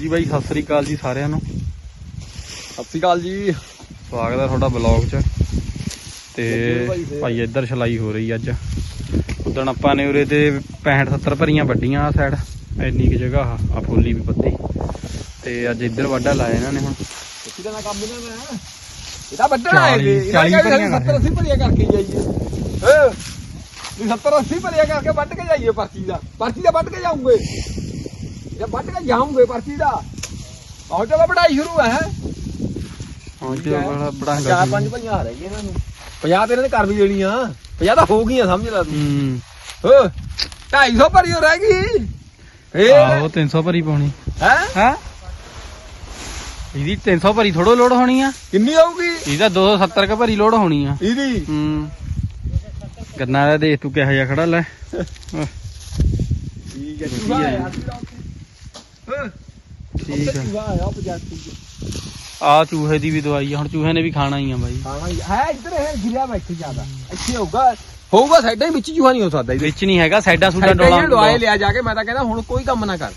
ਜੀ ਬਾਈ ਸਤਿ ਸ੍ਰੀ ਅਕਾਲ ਜੀ ਸਾਰਿਆਂ ਨੂੰ। ਸਤਿ ਸ਼੍ਰੀ ਅਕਾਲ ਜੀ। ਸਵਾਗਤ ਹੈ ਤੁਹਾਡਾ ਬਲੌਗ 'ਚ। ਤੇ ਭਾਈ ਇੱਧਰ ਛਲਾਈ ਹੋ ਰਹੀ ਅੱਜ। ਉਦਣ ਆਪਾਂ ਨੇ ਉਰੇ ਤੇ 65 70 ਭਰੀਆਂ ਵੱਡੀਆਂ ਆ ਸਾਈਡ ਇੰਨੀ ਕਿ ਜਗ੍ਹਾ ਆ ਆ ਫੁੱਲੀ ਵੀ ਪੱਤੀ। ਤੇ ਅੱਜ ਇੱਧਰ ਵਾਢਾ ਲਾਇਆ ਇਹਨਾਂ ਨੇ ਹੁਣ। ਕਿੱਥੇ ਦਾ ਕੰਮ ਇਹਨਾਂ ਨੇ। ਇਹਦਾ ਵੱਢਣਾ ਹੈ ਭਰੀਆਂ 70 80 ਭਰੀਆਂ ਕਰਕੇ ਜਾਈਏ ਹਾਂ? ਵੀ 70 80 ਭਰੀਆਂ ਕਰਕੇ ਵੱਢ ਕੇ ਜਾਈਏ ਪਰਚੀ ਦਾ। ਪਰਚੀ ਦਾ ਵੱਢ ਕੇ ਜਾਉਂਗੇ ਇਹ ਵੱਢ ਕੇ ਜਾਉਂਗੇ ਪਰਚੀ ਦਾ ਆਹ ਚਲੋ ਪੜਾਈ ਸ਼ੁਰੂ ਹੈ। ਹਾਂ ਜੀ ਬੜਾ ਬੜਾ ਚਾਰ ਪੰਜ ਭਰੀਆਂ ਆ ਰਹੀਆਂ ਇਹਨਾਂ ਨੂੰ। 50 ਤੇ ਇਹਨਾਂ ਨੇ ਕਰ ਵੀ ਦੇਣੀਆਂ 50 ਤਾਂ ਹੋ ਗਈਆਂ ਸਮਝ ਲੈ ਤੂੰ। ਹੂੰ। ਹੋ 250 ਭਰੀ ਹੋ ਰਹਿ ਗਈ। ਇਹ ਆਹੋ 300 ਭਰੀ ਪਾਉਣੀ। ਹੈ? ਹੈ? ਇਹਦੀ 300 ਭਰੀ ਥੋੜੋ ਲੋਡ ਹੋਣੀ ਆ। ਕਿੰਨੀ ਆਊਗੀ ਇਹਦਾ 270 ਕ ਭਰੀ ਲੋਡ ਹੋਣੀ ਆ। ਇਹਦੀ? ਹੂੰ। ਗੰਨਾ ਦਾ ਦੇਖ ਤੂੰ ਕਿਹੋ ਜਿਹਾ ਖੜਾ ਲੈ। ਠੀਕ ਹੈ ਹੈ। ਹਾਂ ਠੀਕ ਆ ਚੂਹਾ ਆਇਆ 85 ਆ ਚੂਹੇ ਦੀ ਵੀ ਦਵਾਈ ਆ ਹੁਣ ਚੂਹੇ ਨੇ ਵੀ ਖਾਣਾ ਹੀ ਆ ਬਾਈ। ਹਾਂ ਹੈ ਇੱਧਰ ਹੈ ਗਿਰਿਆ ਬੈਠੀ ਜ਼ਿਆਦਾ। ਇੱਥੇ ਹੋਊਗਾ। ਹੋਊਗਾ ਸਾਡਾ ਹੀ ਵਿੱਚ ਚੂਹਾ ਨਹੀਂ ਹੋ ਸਕਦਾ ਇਹਦੇ। ਵਿੱਚ ਨਹੀਂ ਹੈਗਾ ਸਾਈਡਾਂ ਸੂਡਾਂ ਸਾਡਾ ਡੋਲਾ ਹੀ ਲਵਾਏ ਲਿਆ ਜਾ ਕੇ ਮੈਂ ਤਾਂ ਕਹਿੰਦਾ ਹੁਣ ਕੋਈ ਕੰਮ ਨਾ ਕਰ।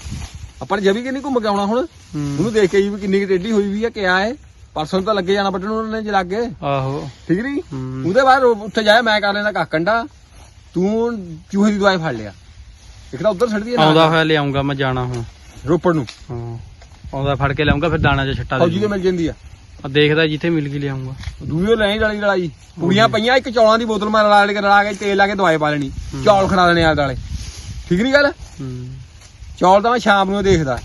ਆਪਾਂ ਨੇ ਜਵੀ ਕਿ ਨਹੀਂ ਘੁੰਮ ਕੇ ਆਉਣਾ ਹੁਣ? ਹੂੰ। ਉਹਨੂੰ ਦੇਖ ਕੇ ਆਈ ਵੀ ਕਿੰਨੀ ਕਿ ਟੇਢੀ ਹੋਈ ਵੀ ਆ ਕਿਆ ਹੈ ਪਰਸੋਂ ਨੂੰ ਤਾਂ ਲੱਗੇ ਜਾਣਾ ਵੱਢਣ ਉਹਨਾਂ ਨੇ ਜੇ ਲੱਗੇ ਆਹੋ। ਠੀਕ ਨਹੀਂ ਹੂੰ। ਉਹਦੇ ਬਾਅਦ ਉਹ ਉੱਥੇ ਜਾਇਆ ਮੈਂ ਕਰ ਲੈਂਦਾ ਕਾਕੰਡਾ ਤੂੰ ਚੂਹੇ ਦੀ ਦਵਾਈ ਫੜ ਲਿਆ। ਇੱਕ ਤਾਂ ਉਧਰ ਛੱਡਦੀ ਹੈ ਆਉਂਦਾ ਹੋਇਆ ਲਿਆਉਂਗਾ ਮੈਂ ਜਾਣਾ ਹੁਣ। ਰੋਪੜ ਨੂੰ। ਹਾਂ। ਆਉਂਦਾ ਫੜ ਕੇ ਲਿਆਉਂਗਾ ਫਿਰ ਦਾਣਾ 'ਚ ਛੱਟਾ ਫੌਜੀ ਦੇ ਦੇ ਮਿਲ ਜਾਂਦੀ ਆ। ਆ ਦੇਖਦਾ ਜਿੱਥੇ ਮਿਲ ਗਈ ਲਿਆਉਂਗਾ। ਦੂਜੇ ਲੈਂ ਵਾਲੀ ਲੜਾਈ ਕੁੜੀਆਂ ਪਈਆਂ ਇੱਕ ਚੌਲਾਂ ਦੀ ਬੋਤਲ ਮੈਂ ਰਲਾ ਕੇ ਰਲਾ ਕੇ ਤੇਲ ਲਾ ਕੇ ਦਵਾਈ ਪਾ ਲੈਣੀ। ਚੌਲ ਖੜਾ ਲੈਣੇ ਆਲੇ ਵਾਲੇ ਠੀਕ ਨਹੀਂ ਗੱਲ? ਹੂੰ। ਚੌਲ ਤਾਂ ਮੈਂ ਸ਼ਾਮ ਨੂੰ ਦੇਖਦਾ।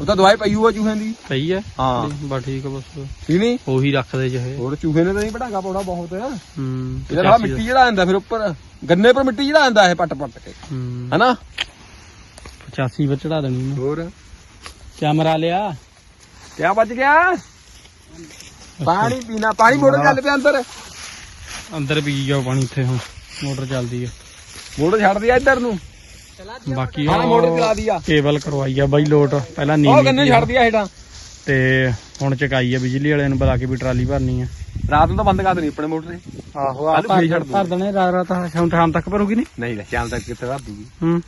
ਉਹ ਤਾਂ ਦਵਾਈ ਪਈ ਹੋਆ ਚੂਹੇ ਦੀ। ਸਹੀ ਹੈ ਹਾਂ। ਬਸ ਠੀਕ ਆ ਬਸ। ਠੀਕ ਨਹੀਂ ਉਹੀ ਰੱਖਦੇ ਜਿਹੇ। ਹੋਰ ਚੂਹੇ ਨੇ ਤਾਂ ਨਹੀਂ ਪਟਾਗਾ ਪਾਉਣਾ ਬਹੁਤ। ਹੂੰ ਇਹਦਾ ਸਾਲਾ ਮਿੱਟੀ ਜਿਹੜਾ ਆਂਦਾ ਫਿਰ ਉੱਪਰ। ਗੰਨੇ ਪਰ ਮਿੱਟੀ ਜਿਹੜਾ ਆਂਦਾ ਇਹ ਪੱਟ ਪੱਟ ਕੇ। ਹੂੰ। ਹਨਾ? 85 ਵਿੱਚ ਚੜਾ ਦੇਣੀ ਹੋਰ? ਕਿਆ ਮਰਾ ਲਿਆ? ਕਿਆ ਬਚ ਗਿਆ? ਪਾਣੀ ਪੀਣਾ ਪਾਣੀ ਮੋਟਰ ਚੱਲ ਪਿਆ ਅੰਦਰ। ਅੰਦਰ ਪੀ ਜਾਓ ਪਾਣੀ ਇੱਥੇ ਹੁਣ ਮੋਟਰ ਚੱਲਦੀ ਆ। ਮੋਟਰ ਛੱਡ ਦਿਆ ਇੱਧਰ ਨੂੰ। ਬਾਕੀ ਹਾਂ ਉਹ ਮੋਟਰ ਚਲਾ ਦਿਆ। ਕੇਬਲ ਕਰਵਾਈ ਆ ਬਾਈ ਲੋਟ ਪਹਿਲਾਂ ਉਹ ਨੀਵੀਂ ਗੰਨੇ ਸੀ ਛੱਡ ਦਿਆ ਹੇਠਾਂ। ਤੇ ਹੁਣ ਚਕਾਈ ਆ ਬਿਜਲੀ ਵਾਲਿਆਂ ਨੂੰ ਬੁਲਾ ਕੇ ਵੀ ਟਰਾਲੀ ਭਰਨੀ ਆ। ਰਾਤ ਨੂੰ ਤਾਂ ਬੰਦ ਕਰ ਦੇਣੀ ਆਪਣੇ ਮੋਟਰ ਨੇ। ਆਹੋ ਦੂੰ। ਭਰ ਦੇਣੇ ਰਾਤ ਰਾਤ ਸ਼ਾਮ ਸ਼ਾਮ ਤੱਕ ਭਰੂਗੀ ਨਹੀਂ ਨਹੀਂ ਲੈ ਸ਼ਾਮ ਤੱਕ ਕਿੱਥੇ ਦੂਗੀ। ਹੂੰ।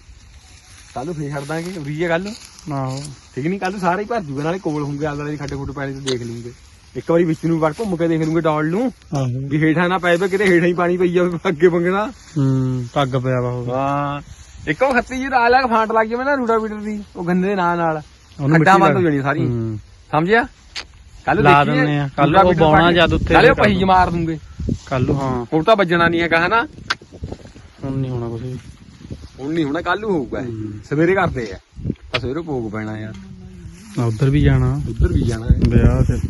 ਕੱਲ ਨੂੰ ਫੇਰ ਛੱਡ ਦਾਂਗੇ ਉਰੀਏ ਕੱਲ ਨੂੰ। ਆਹੋ। ਠੀਕ ਨਹੀਂ ਕੱਲ ਸਾਰੇ ਹੀ ਭਰ ਜੂਗੇ ਨਾਲੇ ਕੋਲ ਹੋਣਗੇ ਆਲੇ ਵਾਲੇ ਖੱਡੇ ਖੁੱਡੇ ਪੈਣੇ ਤੇ ਦੇਖ ਲੂੰਗੇ। ਇੱਕ ਵਾਰੀ ਵਿੱਚ ਨੂੰ ਵੜ ਘੁੰਮ ਕੇ ਦੇਖ ਲੂੰਗੇ ਡਾਲ ਨੂੰ ਆਹੋ। ਵੀ ਹੇਠਾਂ ਨਾ ਪਏ ਵੇ ਕਿਤੇ ਹੇਠਾਂ ਹੀ ਪਾਣੀ ਪਈ ਜਾਵੇ ਅੱਗੇ ਮੰਗਣਾ ਹੂੰ ਪੱਗ ਪਿਆ ਵਾ ਉਹ। ਹਾਂ ਇੱਕ ਉਹ ਖੱਤੀ ਜੀ ਰਾਲ ਲਾ ਫਾਂਟ ਲੱਗ ਜਾਵੇ ਨਾ ਰੂਟਾ ਬੀਟਰ ਦੀ ਉਹ ਗੰਨੇ ਦੇ ਨਾਂ ਨਾਲ। ਖੱਡਾਂ ਬੰਦ ਹੋ ਜਾਣੀ ਸਾਰੀ। ਹੂੰ। ਸਮਝਿਆ? ਕੱਲ ਲਾ ਆ। ਕੱਲ੍ਹ ਉਹ ਬਾਉਣਾ ਜਦ ਉੱਥੇ ਨਾਲੇ ਉਹ ਪਹੀ ਦੂੰ। ਮਾਰ ਦੂੰਗੇ। ਕੱਲ ਨੂੰ। ਹਾਂ ਹੁਣ ਤਾਂ ਵੱਜਣਾ ਨਹੀਂ ਹੈਗਾ ਹਨਾ? ਹੁਣ ਨਹੀਂ ਹੋਣਾ ਕੁਝ ਹੁਣ ਨਹੀਂ ਹੋਣਾ ਕੱਲ ਨੂੰ ਹੋਊਗਾ। ਸਵੇਰੇ ਕਰਦੇ ਆ। ਸਵੇਰੇ ਭੋਗ ਪੈਣਾ ਯਾਰ। ਨਾ ਉੱਧਰ ਵੀ ਜਾਣਾ। ਉੱਧਰ ਵੀ ਜਾਣਾ ਹੈ। ਵਿਆਹ ਤੇ।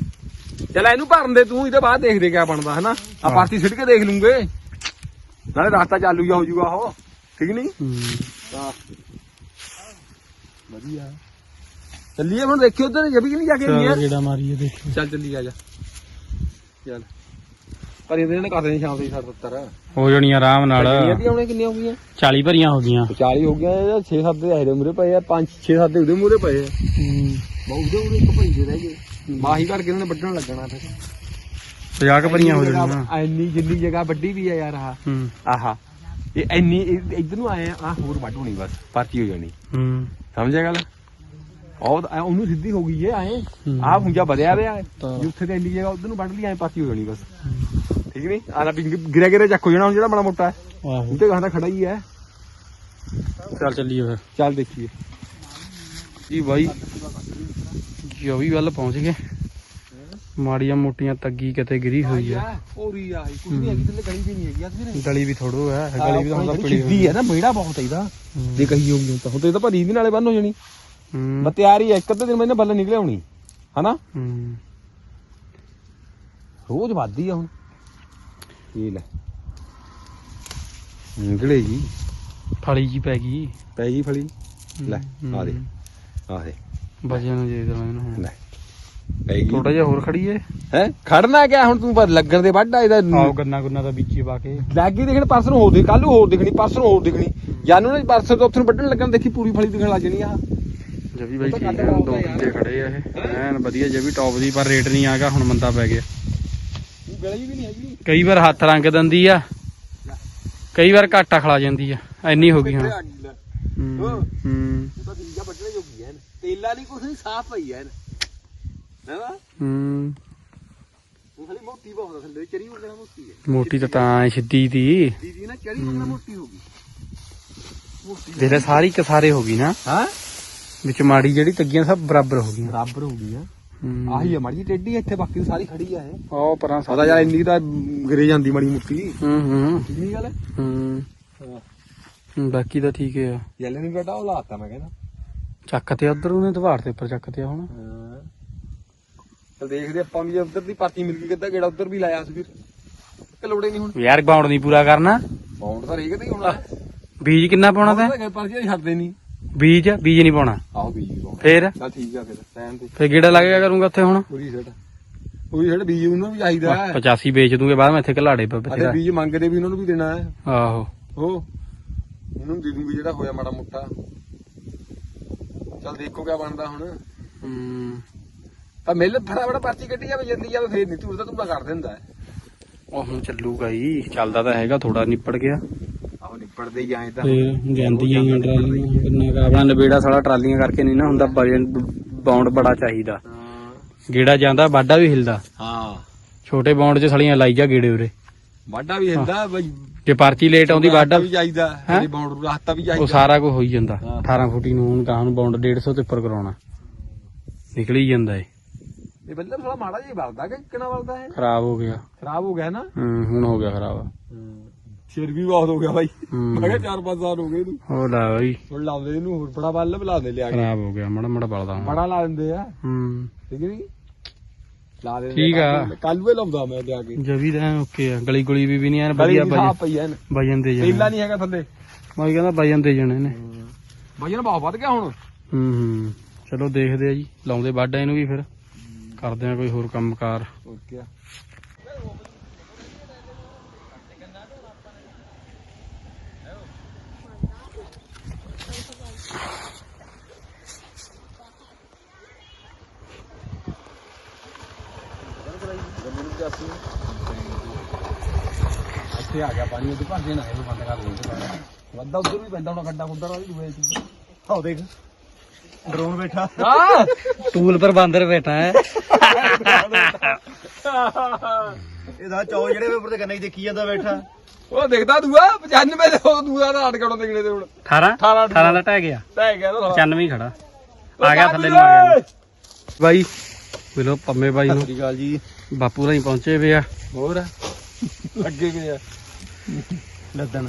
ਚੱਲ ਇਹਨੂੰ ਭਰਨ ਦੇ ਤੂੰ ਇਹਦੇ ਬਾਅਦ ਦੇਖਦੇ ਕਿਆ ਬਣਦਾ ਹਨਾ? ਆ ਹਾਂ। ਪਾਰਟੀ ਸਿੱਟ ਕੇ ਦੇਖ ਲੂੰਗੇ। ਨਾਲੇ ਰਸਤਾ ਚਾਲੂ ਜਾ ਹੋ ਜੂਗਾ ਉਹ। ਠੀਕ ਨਹੀਂ? ਹੂੰ। ਵਧੀਆ। ਚੱਲੀਏ ਹੁਣ ਦੇਖਿਓ ਉਧਰ ਜਬੀ ਕਿ ਨਹੀਂ ਜਾ ਕੇ ਆਈ ਚੱਲ ਯਾਰ ਮਾਰੀਏ ਦੇਖੋ ਚੱਲ ਚੱਲੀ ਆ ਜਾ। ਚੱਲ। ਪਰ ਇਹਦੇ ਨੇ ਕਰ ਦੇਣੀ ਸ਼ਾਮ ਦੀ 70 ਹੋ ਜਾਣੀ ਆਰਾਮ ਨਾਲ। ਇਹ ਵੀ ਆਉਣੇ ਕਿੰਨੀਆਂ ਹੋ ਗਈਆਂ? 40 ਭਰੀਆਂ ਹੋ ਗਈਆਂ। 40 ਹੋ ਗਈਆਂ ਇਹ 6 7 ਦੇ ਇਹਦੇ ਮੂਰੇ ਪਏ ਆ 5 6 7 ਦੇ ਉਹਦੇ ਮੂਰੇ ਪਏ ਆ। ਹੂੰ। ਬਹੁਤ ਦੇ ਉਹਦੇ ਇੱਕ ਭਾਈ ਦੇ ਰਹਿ ਗਏ। ਮਾਹੀ ਕਰਕੇ ਇਹਨਾਂ ਨੇ ਵੱਢਣ ਲੱਗਣਾ ਫਿਰ। 50 ਕ ਭਰੀਆਂ ਹੋ ਜਾਣੀਆਂ। ਐਨੀ ਜਿੰਨੀ ਜਗ੍ਹਾ ਵੱਡੀ ਵੀ ਆ ਯਾਰ ਆਹ। ਆਹਾ। ਇਹ ਐਨੀ ਇੱਧਰ ਨੂੰ ਆਏ ਆ ਹੋਰ ਵੱਢ ਹੋਣੀ ਬਸ ਪਰਚੀ ਹੋ ਜਾਣੀ। ਹੂੰ। ਸਮਝਿਆ ਗੱਲ? ਉਹ ਉਹਨੂੰ ਸਿੱਧੀ ਹੋ ਗਈ ਏ ਹੂੰ। ਆਹ ਪੁੰਜਾ ਵਧਿਆ ਹੈ ਤਾਂ। ਜਿੱਥੇ ਤੇ ਇੰਨੀ ਜਗ੍ਹਾ ਉਧਰ ਨੂੰ ਵੱਢ ਲਈ ਐ ਪਾਤੀ ਹੋ ਜਾਣੀ ਬਸ। ਠੀਕ ਨਹੀਂ ਆਣਾ ਗਿਰੇ ਗਿਰੇ ਚੱਕ ਹੋ ਜਾਣਾ ਹੁਣ ਜਿਹੜਾ ਬੜਾ ਮੋਟਾ ਹੈ। ਆਹੋ। ਉਹਤੇ ਕਹਾਂ ਖੜਾ ਹੀ ਹੈ। ਚੱਲ ਚੱਲੀਏ ਫਿਰ। ਚੱਲ ਦੇਖੀਏ। ਜੀ ਬਾਈ ਜੋਵੀ ਵੱਲ ਪਹੁੰਚ ਗਏ। ਮਾੜੀਆਂ ਮੋਟੀਆਂ ਤੱਗੀ ਕਿਤੇ ਗਿਰੀ ਹੋਈ ਆ। ਪੂਰੀ ਆ ਕੁਝ ਨਹੀਂ ਹੈਗੀ ਤੇ ਗਲੀ ਵੀ ਨਹੀਂ ਹੈਗੀ ਅੱਜ ਗਲੀ ਵੀ ਥੋੜੋ ਹੈ ਗਲੀ ਵੀ ਤਾਂ ਹੁਣ ਤਾਂ ਪੜੀ ਸਿੱਧੀ ਹੈ ਨਾ ਮੇੜਾ ਬਹੁਤ ਹੈ ਇਹਦਾ। ਜੇ ਕਹੀ ਹੋਊਗੀ ਤਾਂ ਹੁਣ ਤੇ ਇਹ ਤਾਂ ਭਰੀ ਵੀ ਨਾਲੇ ਬੰਨ ਹੋ ਜਾਣੀ। ਹੂੰ। ਤਿਆਰੀ ਹੈ ਇੱਕ ਅੱਧੇ ਦਿਨ ਮੈਨੇ ਬੱਲੇ ਨਿਕਲੇ ਆਉਣੀ ਹਨਾ? ਹੂੰ। ਰੋਜ਼ ਵੱਧਦੀ ਆ ਹੁਣ। ਇਹ ਲੈ? ਨਿਕਲੇ ਜੀ। ਫਲੀ ਜੀ ਪੈ ਗਈ। ਪੈ ਗਈ ਫਲੀ? ਲੈ ਆ ਦੇ ਆ ਦੇ। ਵਜਨ ਨੂੰ ਜੇ ਦਰਾਂ ਇਹਨੂੰ ਲੈ ਪੈ ਗਈ। ਥੋੜਾ ਜਿਹਾ ਹੋਰ ਖੜੀਏ ਹੈ? ਖੜਨਾ ਕਿਆ ਹੁਣ ਤੂੰ? ਪਰ ਲੱਗਣ ਦੇ ਵੱਢ ਇਹਦਾ। ਆਓ ਗੰਨਾ ਗੁੰਨਾ ਦਾ ਵਿੱਚ ਪਾ ਕੇ। ਲੱਗੀ ਦੇਖਣ ਪਰਸੋਂ ਨੂੰ ਹੋਰ ਦੇ ਕੱਲ ਹੋਰ ਦਿਖਣੀ ਪਰਸੋਂ ਨੂੰ ਹੋਰ ਦਿਖਣੀ। ਜਾਨੂ ਨੇ ਪਰਸੋਂ ਤੋਂ ਉੱਥੇ ਵੱਢਣ ਲੱਗਣ ਦੇਖੀ ਪੂਰੀ ਫਲੀ ਦਿਖਣ ਲੱਗ ਜਣੀ ਆ। ਜਵੀ ਬਾਈ ਠੀਕ ਹੈ ਦੋ ਕਿੱਲੇ ਖੜੇ ਆ ਇਹ। ਐਨ ਵਧੀਆ ਜਵੀ ਟੌਪ ਦੀ ਪਰ ਰੇਟ ਨਹੀਂ ਆਗਾ ਹੁਣ ਮੰਦਾ ਪੈ ਗਿਆ। ਗਲੀ ਵੀ ਨਹੀਂ ਹੈਗੀ। ਕਈ ਵਾਰ ਹੱਥ ਰੰਗ ਦਿੰਦੀ ਆ। ਕਈ ਵਾਰ ਘਾਟਾ ਖਲਾ ਜਾਂਦੀ ਆ। ਐਨੀ ਹੋ ਗਈ ਹੁਣ। ਉਹ ਹੂੰ ਹੂੰ। ਤਾਂ ਦਿੰਜਾ ਵੱਢਣੇ ਜੋਗੀ ਹੈ ਤੇਲ ਗਿੱਲਾ ਨਹੀਂ ਕੁਛ ਨਹੀਂ ਸਾਫ਼ ਪਈ ਐ ਹੈਨਾ ਹੂੰ। ਉਹ ਖਾਲੀ ਮੋਟੀ ਬਹੁਤ ਆ ਥੱਲੇ ਚਰੀ ਉਹਨਾਂ ਮੋਟੀ ਹੈ ਮੋਟੀ ਤਾਂ ਤਾਂ ਸਿੱਧੀ ਦੀ। ਦੀਦੀ ਨਾ ਚਰੀ ਮੋਟੀ ਹੋ। ਗਈ। ਮੋਟੀ ਜਿਹੜੇ ਸਾਰੀ ਕਸਾਰੇ ਹੋ ਗਈ ਨਾ। ਹਾਂ? ਵਿੱਚ ਮਾੜੀ ਜਿਹੜੀ ਤੱਗੀਆਂ ਸਭ ਬਰਾਬਰ ਹੋ ਗਈਆਂ। ਬਰਾਬਰ ਹੋ ਗਈ ਆ ਹੂੰ। ਆਹੀ ਆ ਮਾੜੀ ਟੇਢੀ ਇੱਥੇ ਬਾਕੀ ਸਾਰੀ ਖੜੀ ਆ ਇਹ। ਉਹ ਪਰਾਂ ਪਤਾ ਯਾਰ ਇੰਨੀ ਤਾਂ ਗਿਰੇ ਜਾਂਦੀ ਮਾੜੀ ਮੁੱਟੀ ਹੂੰ ਹੂੰ। ਠੀਕ ਨਹੀਂ ਗੱਲ ਹੂੰ? ਹਾਂ। ਹੂੰ, ਬਾਕੀ ਤਾਂ ਠੀਕ ਹੈ ਯੈਲੇ ਨਹੀਂ ਬੇਟਾ ਉਹ ਲਾਤਾ ਮੈਂ ਕਹਿੰਦਾ। ਚੱਕ ਤੇ ਉਧਰ ਉਹਨੇ ਦਵਾਰ ਤੇ ਉੱਪਰ ਚੱਕ ਤੇ ਹੁਣ। ਚਲ ਦੇਖਦੇ ਆਪਾਂ ਵੀ ਉਧਰ ਦੀ ਪਾਰਟੀ ਮਿਲ ਗਈ ਕਿੱਦਾਂ ਕਿਹੜਾ ਉਧਰ ਵੀ ਲਾਇਆ ਸੀ ਫਿਰ। ਕਿ ਲੋੜੇ ਨਹੀਂ ਹੁਣ। ਯਾਰ ਬਾਉਂਡ ਨਹੀਂ ਪੂਰਾ ਕਰਨਾ। ਬਾਉਂਡ ਤਾਂ ਰੇਕ ਤੇ ਹੀ ਹੋਣਾ। ਬੀਜ ਕਿੰਨਾ ਪਾਉਣਾ ਤੈਂ? ਪਰਚੀ ਛੱਡਦੇ ਨਹੀਂ। ਬੀਜ ਬੀਜ ਨਹੀਂ ਪਾਉਣਾ। ਆਹੋ ਬੀਜ ਵੀ ਬਾਉਂਡ ਫੇਰ? ਚੱਲ ਠੀਕ ਆ ਫਿਰ ਟਾਈਮ ਤੇ ਫੇਰ ਗੇੜਾ ਲੱਗਿਆ ਕਰੂੰਗਾ ਉੱਥੇ ਹੁਣ। ਪੂਰੀ ਛੱਡ ਪੂਰੀ ਛੱਡ ਬੀਜ ਉਹਨਾਂ ਨੂੰ ਵੀ ਚਾਹੀਦਾ ਹੈ। 85 ਵੇਚ ਦੂੰਗੇ ਬਾਅਦ ਮੈਂ ਇੱਥੇ ਘਲਾੜੇ ਪਾ ਅਤੇ ਬਥੇਰਾ। ਬੀਜ ਮੰਗਦੇ ਵੀ ਉਹਨਾਂ ਨੂੰ ਵੀ ਦੇਣਾ ਹੈ। ਆਹੋ। ਹੋ ਇਹਨਾਂ ਨੂੰ ਦੇ ਦੂੰਗੀ ਜਿਹੜਾ ਹੋਇਆ ਮਾੜਾ ਮੋਟਾ। ਚੱਲ ਦੇਖੋ ਕਿਆ ਬਣਦਾ ਹੁਣ। ਹੂੰ। ਤਾਂ ਮਿਲ ਫਟਾਫਟ ਪਰਚੀ ਕੱਢੀ ਜਾਵੇ ਜਲਦੀ ਜਾਵੇ ਫੇਰ ਨਹੀਂ ਤੂੰ ਤਾਂ ਤੂੰ ਕਰ ਦਿੰਦਾ ਹੈ। ਉਹ ਹੁਣ ਚੱਲੂਗਾ ਹੀ ਚੱਲਦਾ ਤਾਂ ਹੈਗਾ ਥੋੜਾ ਨਿਪੜ ਗਿਆ। ਆਹੋ ਨਿਪੜਦੇ ਹੀ ਆਏ ਤਾਂ ਫੇਰ ਜਾਂਦੀ ਆਈਆਂ ਟਰਾਲੀਆਂ ਕਿੰਨਾ ਕਾ ਆਪਣਾ ਨਵੇੜਾ ਸਾਲਾ ਟਰਾਲੀਆਂ ਕਰਕੇ ਨਹੀਂ ਨਾ ਹੁੰਦਾ ਵਜਨ ਬਾਉਂਡ ਬੜਾ ਚਾਹੀਦਾ। ਹਾਂ। ਗੇੜਾ ਜਾਂਦਾ ਬਾਡਾ ਵੀ ਹਿਲਦਾ। ਹਾਂ। ਛੋਟੇ ਬਾਉਂਡ 'ਚ ਸਲੀਆਂ ਲਾਈ ਜਾ ਗੇੜੇ ਉਰੇ। ਵਾਢਾ ਵੀ ਹੁੰਦਾ ਬਈ ਜੇ ਪਰਚੀ ਲੇਟ ਆਉਂਦੀ ਵਾਡਾ ਵੀ ਚਾਹੀਦਾ ਹੈਂ? ਤੇਰੀ ਬਾਉਂਡਰ ਰਾਸਤਾ ਵੀ ਉਹ ਚਾਹੀਦਾ ਸਾਰਾ ਕੁਝ ਹੋਈ ਜਾਂਦਾ। ਹਾਂ। 18 ਫੁੱਟੀ ਨੂੰ ਹੁਣ ਗਾਹ ਨੂੰ ਬਾਉਂਡ 150 ਤੇ ਉੱਪਰ ਕਰਾਉਣਾ। ਨਿਕਲੀ ਜਾਂਦਾ ਏ। ਇਹ ਥੋੜਾ ਮਾੜਾ ਜਿਹਾ ਵਲਦਾ ਕਿ ਕਿੰਨਾ ਵਲਦਾ ਹੈ ਖਰਾਬ ਹੋ ਗਿਆ। ਖਰਾਬ ਹੋ ਗਿਆ ਨਾ? ਹੂੰ ਹੁਣ ਹੋ ਗਿਆ ਖਰਾਬ। ਸਿਰ ਵੀ ਬਹੁਤ ਹੋ ਗਿਆ ਬਾਈ। ਮੈਂ ਕਿਹਾ 4-5 ਸਾਲ ਹੋ ਗਏ ਇਹਨੂੰ। ਹੋ ਲਾ ਬਈ। ਹੁਣ ਲਾਉਂਦੇ ਇਹਨੂੰ ਹੋਰ ਬੜਾ ਬੱਲ ਬੁਲਾ ਦੇ ਲਿਆ ਕੇ। ਖਰਾਬ ਹੋ ਗਿਆ ਮੜਾ ਮੜਾ ਬਲਦਾ ਬੜਾ ਲਾ ਦਿੰਦੇ ਆ। ਹੂੰ। ਠੀਕ ਨਹੀਂ? ਲਾ ਦੇ ਠੀਕ ਆ। ਕੱਲ ਵੇ ਲਾਉਂਦਾ ਮੈਂ ਜਾ ਕੇ। ਜਵੀ ਦਾ ਓਕੇ ਆ। ਗਲੀ ਗੁਲੀ ਵੀ ਵੀ ਨਹੀਂ ਐਨ ਗਲੀ ਵਧੀਆ ਦੀ ਵਜਨ ਸਾਫ਼ ਪਈ ਐ ਵਜਨ ਦੇ ਤੇਲਾ ਜਾਣੇ ਨਹੀਂ ਹੈਗਾ ਥੱਲੇ। ਮੈਂ ਉਹੀ ਕਹਿੰਦਾ ਵਜਨ ਦੇ ਜਾਣੇ ਨੇ। ਵਜਨ ਬਹੁਤ ਵੱਧ ਗਿਆ ਹੁਣ। ਹੂੰ ਹੂੰ। ਚਲੋ ਦੇਖਦੇ ਆ ਜੀ। ਲਾਉਂਦੇ ਵਾਢਾ ਇਹਨੂੰ ਵੀ ਫਿਰ। ਕਰਦੇ ਆ ਕੋਈ ਹੋਰ ਕੰਮਕਾਰ। ਹੋਰ ਕੀ ਇੱਥੇ ਆ ਗਿਆ ਪਾਣੀ ਉਹਦੇ ਭਰ ਦੇਣਾ ਇਹਨੂੰ ਬੰਦ ਕਰ ਦੇ ਵੱਧਾ ਉਧਰ ਵੀ ਪੈਂਦਾ ਹੁਣ ਗੱਡਾ ਗੁੱਡਾ ਵਾਲੀ ਦੂਏ ਚ ਆਹ ਦੇਖ। ਡਰੋਨ ਬੈਠਾ। ਹਾਂ ਟੂਲ ਪਰ ਬਾਂਦਰ ਬੈਠਾ ਹੈ। ਇਹਦਾ ਚੌ ਜਿਹੜੇ ਉੱਪਰ ਤੇ ਕੰਨੇ ਦੇਖੀ ਜਾਂਦਾ ਬੈਠਾ। ਉਹ ਦੇਖਦਾ ਦੂਆ 95 ਦੇ ਉਹ ਦੂਆ ਦਾ ਅਟਕੜੋਂ ਦੇ ਕਿਹੜੇ ਦੇ ਹੁਣ। 18 18 18 ਦਾ ਟਹਿ ਗਿਆ। ਤੈ ਗਿਆ ਤਾਂ 95 ਹੀ ਖੜਾ। ਆ ਗਿਆ ਥੱਲੇ ਨੂੰ ਆ ਗਿਆ। ਬਾਈ। ਮਿਲੋ ਪੰਮੇ ਬਾਈ ਨੂੰ। ਸ੍ਰੀ ਅਕਾਲ ਜੀ। ਬਾਪੂ ਰਾਹੀਂ ਪਹੁੰਚੇ ਵੇ ਆ। ਹੋਰ ਅੱਗੇ ਗਿਆ ਲੱਦਣ।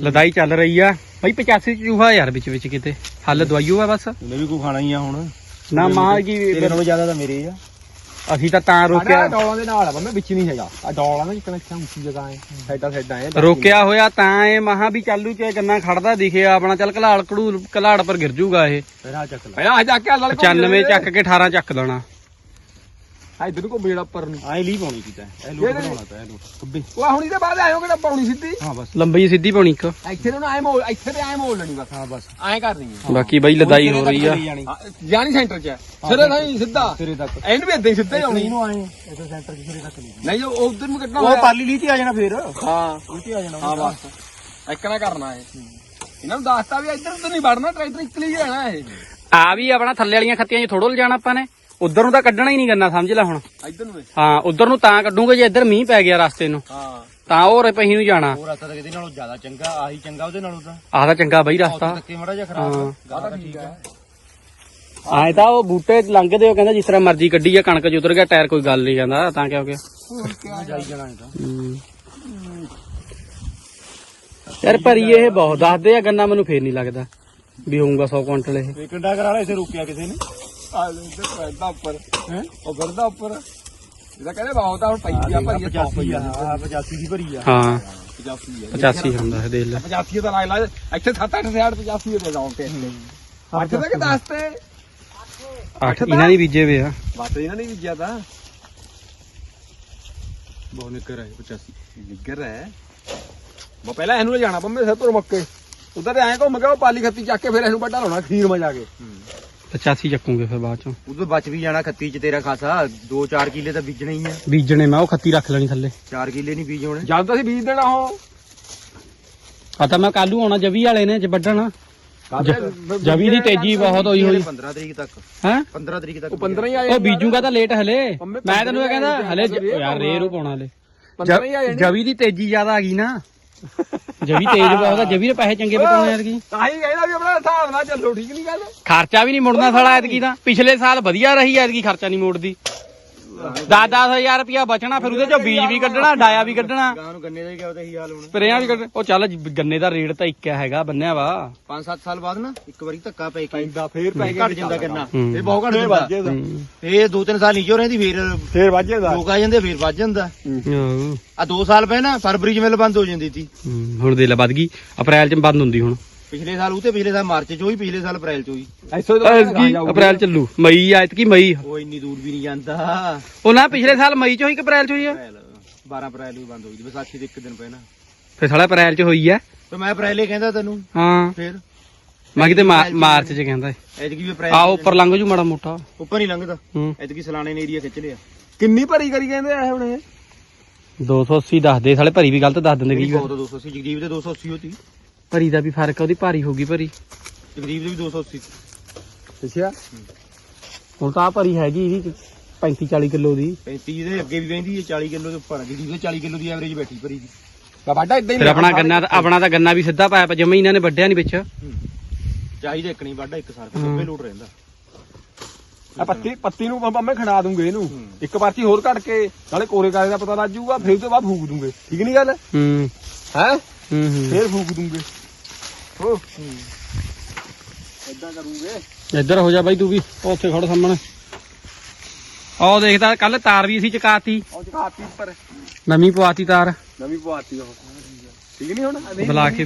ਲਦਾਈ ਚੱਲ ਰਹੀ ਆ। ਬਾਈ 85 ਚੂਹਾ ਯਾਰ ਵਿੱਚ ਵਿੱਚ ਕਿਤੇ। ਹੱਲ ਦਵਾਈਓ ਆ ਬਸ। ਉਹਨੇ ਵੀ ਕੋ ਖਾਣਾ ਹੀ ਆ ਹੁਣ। ਨਾ ਮਾਂ ਕੀ ਤੇਰੇ ਨਾਲੋਂ ਜ਼ਿਆਦਾ ਤਾਂ ਮੇਰੇ ਹੀ ਆ। ਅਸੀਂ ਤਾਂ ਤਾਂ ਰੋਕਿਆ। ਰੋਕਿਆ ਡੋਲਾਂ ਦੇ ਨਾਲ ਆ ਬੰਮੇ ਵਿੱਚ ਨਹੀਂ ਹੈਗਾ। ਆ ਡੋਲਾਂ ਦਾ ਜਿੱਕਣਾ ਇੱਥੇ ਉੱਚੀ ਜਗ੍ਹਾ ਹੈ ਸਾਈਡਾਂ ਸਾਈਡਾਂ ਹੈ ਰੋਕਿਆ ਹੋਇਆ ਤਾਂ ਇਹ ਮਹਾ ਵੀ ਚਾਲੂ ਚ ਗੰਨਾ ਖੜਦਾ ਦਿਖਿਆ ਆਪਣਾ। ਚੱਲ ਕਲਾੜ ਕੜੂਲ ਕਲਾੜ ਪਰ ਗਿਰ ਜੂਗਾ ਇਹ। ਫਿਰ ਆ ਚੱਕ ਲੈ। ਪਹਿਲਾਂ ਆ ਜਾ ਕੇ ਹੱਲ 95 ਚੱਕ ਕੇ 18 ਚੱਕ ਦੇਣਾ ਆ ਇਧਰ ਕੋ ਬੇੜਾ ਉੱਪਰ ਨੂੰ। ਆਏ ਲਈ ਪਾਉਣੀ ਕੀਤਾ ਇਹ ਲੋਟ ਬਣਾਉਣਾ ਤਾਂ ਇਹ ਲੋਟ। ਖੱਬੇ। ਉਹ ਹੁਣ ਇਹਦੇ ਬਾਅਦ ਆਇਓ ਕਿਹੜਾ ਪਾਉਣੀ ਸਿੱਧੀ? ਹਾਂ ਬਸ। ਲੰਬੀ ਸਿੱਧੀ ਪਾਉਣੀ ਇੱਕ। ਇੱਥੇ ਨੂੰ ਆਏ ਮੋੜ ਇੱਥੇ ਤੇ ਆਏ ਮੋੜ ਲੈਣੀ ਬਸ। ਹਾਂ ਬਸ। ਐਂ ਕਰਨੀ ਹੈ। ਬਾਕੀ ਬਾਈ ਲਦਾਈ ਹੋ ਰਹੀ ਆ। ਜਾਣੀ ਜਾਣੀ ਸੈਂਟਰ 'ਚ। ਹੈ। ਸਿਰੇ ਨਹੀਂ ਸਿੱਧਾ। ਤੇਰੇ ਤੱਕ। ਇਹਨੂੰ ਵੀ ਹੀ ਸਿੱਧਾ ਹੀ ਆਉਣੀ। ਇਹਨੂੰ ਆਏ ਇਥੇ ਸੈਂਟਰ ਜਿਸਰੇ ਤੱਕ ਨਹੀਂ। ਨਹੀਂ ਜੋ ਉਧਰ ਨੂੰ ਕੱਟਣਾ ਉਹ ਹੋਇਆ। ਪਾਲੀ ਲਈ ਤੇ ਆ ਜਾਣਾ ਫੇਰ। ਹਾਂ। ਉਲਟੀ ਆ ਜਾਣਾ। ਹਾਂ ਬਸ। ਇੱਕਣਾ ਕਰਨਾ ਹੈ। ਇਹਨਾਂ ਨੂੰ ਦੱਸਤਾ ਵੀ ਇੱਧਰ ਉੱਧਰ ਨਹੀਂ ਵੜਨਾ ਟਰੈਕਟਰ ਇਕਲੀ ਹੀ ਰਹਿਣਾ ਇਹ। ਆ ਵੀ ਆਪਣਾ ਥੱਲੇ ਵਾਲੀਆਂ ਖੱਤੀਆਂ 'ਚ ਥੋੜੋ ਲਿਜਾਣਾ ਆਪਾਂ ਨੇ। ਉਧਰ ਨੂੰ ਤਾਂ ਕੱਢਣਾ ਹੀ ਨਹੀਂ ਗੰਨਾ ਸਮਝ ਲੈ ਹੁਣ। ਇੱਧਰ ਨੂੰ। ਹਾਂ ਉਧਰ ਨੂੰ ਤਾਂ ਕੱਢੂਗੇ ਜੇ ਇੱਧਰ ਮੀਂਹ ਪੈ ਗਿਆ ਰਸਤੇ ਨੂੰ। ਹਾਂ। ਤਾਂ ਉਹ ਰਪਹੀ ਨੂੰ ਜਾਣਾ। ਉਹ ਰਸਤਾ ਤਾਂ ਕਿਤੇ ਨਾਲੋਂ ਜ਼ਿਆਦਾ ਚੰਗਾ ਆਹੀ ਚੰਗਾ ਉਹਦੇ ਨਾਲੋਂ ਤਾਂ। ਆਹ ਤਾਂ ਚੰਗਾ ਬਾਈ ਰਸਤਾ। ਧੱਕੇ ਮੜਾ ਜਿਹਾ ਖਰਾਬ ਹਾਂ। ਤਾਂ ਠੀਕ ਆ। ਆਏ ਤਾਂ ਉਹ ਬੂਟੇ ਲੰਘਦੇ ਉਹ ਕਹਿੰਦਾ ਜਿਸ ਤਰ੍ਹਾਂ ਮਰਜ਼ੀ ਕੱਢੀ ਆ ਕਣਕ ਚ ਉਤਰ ਗਿਆ ਟਾਇਰ ਕੋਈ ਗੱਲ ਨਹੀਂ ਕਹਿੰਦਾ ਤਾਂ ਕਿਉਂ ਕਿ ਜਾਈ ਜਾਣਾ ਇਹ ਤਾਂ। ਯਾਰ ਭਰੀ ਇਹ ਬਹੁਤ ਦੱਸਦੇ ਆ ਗੰਨਾ ਮੈਨੂੰ ਫੇਰ ਨਹੀਂ ਲੱਗਦਾ ਵੀ ਹੋਊਗਾ 100 ਕੁਇੰਟਲ ਇਹ। ਇਹ ਕੰਡਾ ਕਰਾ ਲੈ ਇਸੇ ਰੋਕਿਆ ਕਿਸੇ ਨੇ? ਆ ਲੈ ਇੱਧਰ ਪੈਦਾ ਉੱਪਰ। ਹੈ? ਉਹ ਫਿਰਦਾ ਉੱਪਰ। ਇਹਦਾ ਕਹਿੰਦੇ ਬਹੁਤ ਆ ਹੁਣ ਪਈ ਆ ਭਰੀ ਆ 85 ਆ। ਹਾਂ 85 ਦੀ ਭਰੀ ਆ। ਹਾਂ। 85 ਆ। 85 ਹੁੰਦਾ ਇਹ ਦੇਖ ਲੈ। 85 ਦਾ ਲਾ ਲਾ ਇੱਥੇ 7 8 ਸਿਆੜ 85 ਦੇ ਲਾਉਂ ਤੇ। ਅੱਠ ਤੇ ਕਿ 10 ਤੇ? ਅੱਠ ਇਹਨਾਂ ਦੀ ਬੀਜੇ ਵੇ ਆ। ਬਸ ਇਹਨਾਂ ਨੇ ਵੀ ਜ਼ਿਆਦਾ ਬਹੁਤ ਨਿਕਰ ਹੈ 85 ਨਿੱਗਰ ਹੈ। ਮੈਂ ਪਹਿਲਾਂ ਇਹਨੂੰ ਲੈ ਜਾਣਾ ਪੰਮੇ ਸਿਰ ਤੋਂ ਮੱਕੇ ਉਧਰ ਤੇ ਐਂ ਘੁੰਮ ਕੇ ਉਹ ਪਾਲੀ ਖੱਤੀ ਚੱਕ ਕੇ ਫਿਰ ਇਹਨੂੰ ਵੱਡਾ ਲਾਉਣਾ ਖੀਰ ਮਾ ਜਾ ਕੇ। 85 ਚੱਕੂਗੇ ਫਿਰ ਬਾਅਦ ਚੋਂ। ਉਦੋਂ ਬਚ ਵੀ ਜਾਣਾ ਖੱਤੀ ਚ ਤੇਰਾ ਖਾਸਾ 2-4 ਕਿੱਲੇ ਤਾਂ ਬੀਜਣੇ ਹੀ ਆ। ਬੀਜਣੇ ਮੈਂ ਉਹ ਖੱਤੀ ਰੱਖ ਲੈਣੀ ਥੱਲੇ। 4 ਕਿੱਲੇ ਨਹੀਂ ਬੀਜ ਹੋਣੇ ਜਦ ਤਾਂ ਅਸੀਂ ਬੀਜ ਦੇਣਾ ਉਹ। ਆ ਤਾਂ ਮੈਂ ਕਾਲੂ ਆਉਣਾ ਜਵੀ ਵਾਲੇ ਨੇ ਜੇ ਵੱਢਣ। ਜਵੀ ਦੀ ਤੇਜ਼ੀ ਬਹੁਤ ਹੋਈ ਹੋਈ। 15 ਤਰੀਕ ਤੱਕ। ਹੈ? 15 ਤਰੀਕ ਤੱਕ ਉਹ 15 ਹੀ ਆ ਉਹ ਬੀਜੂਗਾ ਤਾਂ ਲੇਟ ਹਲੇ। ਮੈਂ ਤੈਨੂੰ ਇਹ ਕਹਿੰਦਾ ਹਲੇ ਯਾਰ ਰੇ ਰੂ ਪਾਉਣਾ ਹਲੇ 15 ਹੀ ਆ ਜਾਣੇ ਜਵੀ ਦੀ ਤੇਜ਼ੀ ਜ਼ਿਆਦਾ ਆ ਗਈ ਨਾ। ਜਵੀ ਤੇਜ਼ ਬਹੁਤ ਜਵੀ ਦੇ ਪੈਸੇ ਚੰਗੇ ਬਤਾਉਣੇ ਯਾਰ ਕੀ ਤਾਂ ਹੀ ਕਹਿੰਦਾ ਵੀ ਆਪਣਾ ਹਿਸਾਬ ਨਾਲ ਚੱਲੋ ਠੀਕ ਨਹੀਂ ਗੱਲ? ਖਰਚਾ ਵੀ ਨਹੀਂ ਮੁੜਨਾ ਸਾਲਾ ਐਤਕੀ ਤਾਂ। ਪਿਛਲੇ ਸਾਲ ਵਧੀਆ ਰਹੀ ਐਤਕੀ ਖਰਚਾ ਨਹੀਂ ਮੋੜਦੀ। 10-10000 ਰੁਪਇਆ ਬਚਣਾ ਫਿਰ ਉਹਦੇ ਚੋਂ ਬੀਜ ਵੀ ਕੱਢਣਾ ਡਾਇਆ ਵੀ ਕੱਢਣਾ। ਗਾਂ ਨੂੰ ਗੰਨੇ ਦਾ ਹੀ ਕਿਹਾ ਉਹਦਾ ਹੀ ਹਾਲ ਹੋਣਾ। ਪਰਿਆਂ ਵੀ ਕੱਢ ਉਹ ਚੱਲ ਗੰਨੇ ਦਾ ਰੇਟ ਤਾਂ ਇੱਕ ਹੈਗਾ ਬੰਨਿਆ ਵਾ। 5-7 ਸਾਲ ਬਾਅਦ ਨਾ ਇੱਕ ਵਾਰੀ ਧੱਕਾ ਪੈ ਕੇ ਪੈਂਦਾ ਫੇਰ ਪੈ ਘਟ ਜਾਂਦਾ ਗੰਨਾ। ਹੂੰ। ਇਹ ਬਹੁਤ ਘਟ ਫੇਰ ਜਾਂਦਾ। ਦਾ। ਇਹ 2-3 ਸਾਲ ਨੀਚੇ ਰਹਿੰਦੀ ਫੇਰ ਫੇਰ ਵਾਜੇ ਦਾ ਲੋਕ ਆ ਜਾਂਦੇ ਫੇਰ ਵੱਜ ਜਾਂਦਾ। ਆਹੋ। ਆ 2 ਸਾਲ ਪਹਿਲਾਂ ਨਾ ਫਰਵਰੀ ਚ ਮਿਲ ਬੰਦ ਹੋ ਜਾਂਦੀ ਸੀ। ਹੁਣ ਦੇ ਲੈ ਵੱਧ ਗਈ ਅਪ੍ਰੈਲ ਚ ਬੰਦ ਹੁੰਦੀ ਹੁਣ। ਪਿਛਲੇ ਸਾਲ ਉਹ ਤੇ ਪਿਛਲੇ ਸਾਲ ਮਾਰਚ ਚ ਹੋਈ ਪਿਛਲੇ ਸਾਲ ਅਪ੍ਰੈਲ ਚ ਹੋਈ। ਐਸੋ ਐਤਕੀ ਅਪ੍ਰੈਲ ਚੱਲੂ। ਮਈ ਐਤਕੀ ਮਈ। ਉਹ ਇੰਨੀ ਦੂਰ ਵੀ ਨਹੀਂ ਜਾਂਦਾ। ਉਹ ਨਾ ਪਿਛਲੇ ਸਾਲ ਮਈ ਚ ਹੋਈ ਕਿ ਅਪ੍ਰੈਲ ਚ ਹੋਈ ਆ? ਅਪ੍ਰੈਲ 12 ਅਪ੍ਰੈਲ ਨੂੰ ਬੰਦ ਹੋਈ ਸੀ। ਵਿਸਾਖੀ ਦੇ ਇੱਕ ਦਿਨ ਪਹਿਲਾਂ। ਫਿਰ ਸਾਲਾ ਅਪ੍ਰੈਲ ਚ ਹੋਈ ਆ? ਤੇ ਮੈਂ ਅਪ੍ਰੈਲੇ ਕਹਿੰਦਾ ਤੈਨੂੰ। ਹਾਂ। ਫੇਰ? ਮੈਂ ਕਿਤੇ ਮਾਰਚ ਚ ਕਹਿੰਦਾ ਐਤਕੀ ਵੀ ਅਪ੍ਰੈਲ ਆ ਉੱਪਰ ਲੰਘ ਜੂ ਮਾੜਾ ਮੋਟਾ। ਉੱਪਰ ਨਹੀਂ ਲੰਘਦਾ। ਹੂੰ। ਐਤਕੀ ਸਲਾਣੇ ਨੇ ਏਰੀਆ ਖਿੱਚ ਲਿਆ। ਕਿੰਨੀ ਭਰੀ ਕਰੀ ਕਹਿੰਦੇ ਆ ਹੁਣ ਇਹ? 280 ਦੱਸਦੇ ਸਾਲੇ ਭਰੀ ਵੀ ਗਲਤ ਦੱਸ ਦਿੰਦੇ ਵਾਰ ਬਹੁਤ 280 ਜਗਦੀਪ ਦੇ 280 ਹੋਤੀ। ਭਰੀ ਦਾ ਵੀ ਫ਼ਰਕ ਆ ਉਹਦੀ ਭਾਰੀ ਹੋਗੀ ਭਰੀ ਜਗਦੀਪ ਦੇ ਵੀ 280 ਅੱਛਾ। ਹੁਣ ਤਾਂ ਆ ਭਰੀ ਹੈਗੀ ਇਹਦੀ 35 40 ਕਿਲੋ ਦੀ। 35 ਦੇ ਅੱਗੇ ਵੀ ਕਹਿੰਦੀ ਹੈ 40 ਕਿਲੋ ਦੇ ਉੱਪਰ ਆ। ਜਗਦੀਪ ਦੇ 40 ਕਿਲੋ ਦੀ ਐਵਰੇਜ ਬੈਠੀ ਭਰੀ ਦੀ। ਵਾਡਾ ਇਦਾਂ ਹੀ ਫਿਰ ਆਪਣਾ ਗੰਨਾ ਆਪਣਾ ਤਾਂ ਗੰਨਾ ਵੀ ਸਿੱਧਾ ਪਾਇਆ ਪਿਆ ਜਮੇ ਇਹਨਾਂ ਨੇ ਵੱਢਿਆ ਨਹੀਂ ਵਿੱਚ। ਚਾਹੀਦਾ ਇੱਕ ਨਹੀਂ ਵਾਢਾ ਇੱਕ ਸਾਰ ਕੇ ਦੋਵੇਂ ਲੋਟ ਰਹਿੰਦਾ। ਆ ਪੱਤੀ ਪੱਤੀ ਨੂੰ ਪੰਮਾ ਮੈਂ ਖਣਾ ਦੂੰਗੇ ਇਹਨੂੰ। ਹੂੰ। ਇੱਕ ਪਰਚੀ ਹੋਰ ਕੱਢ ਕੇ ਨਾਲੇ ਕੋਰੇ ਕਾਲੇ ਦਾ ਪਤਾ ਲੱਗ ਜਾਊਗਾ ਫਿਰ ਤੋਂ ਬਾਅਦ ਫੂਕ ਦੂੰਗੇ। ਠੀਕ ਨਹੀਂ ਗੱਲ? ਹੂੰ। ਹੈ? ਹੂੰ ਹੂੰ। ਫਿਰ ਫੂਕ ਦੂੰਗੇ। ਹੋ ਇਦਾਂ ਕਰੂੰਗੇ ਇੱਧਰ ਹੋ ਜਾ ਬਾਈ ਤੂੰ ਵੀ ਉੱਥੇ ਖੜ ਸਾਹਮਣੇ। ਆਹ ਦੇਖਦਾ ਕੱਲ ਤਾਰ ਵੀ ਅਸੀਂ ਚਕਾਤੀ। ਉਹ ਚਕਾਤੀ ਉੱਪਰ। ਨਵੀਂ ਪਵਾਤੀ ਤਾਰ। ਨਵੀਂ ਪਵਾਤੀ ਉਹ। ਠੀਕ ਨਹੀਂ ਹੁਣ? ਬੁਲਾ ਕੇ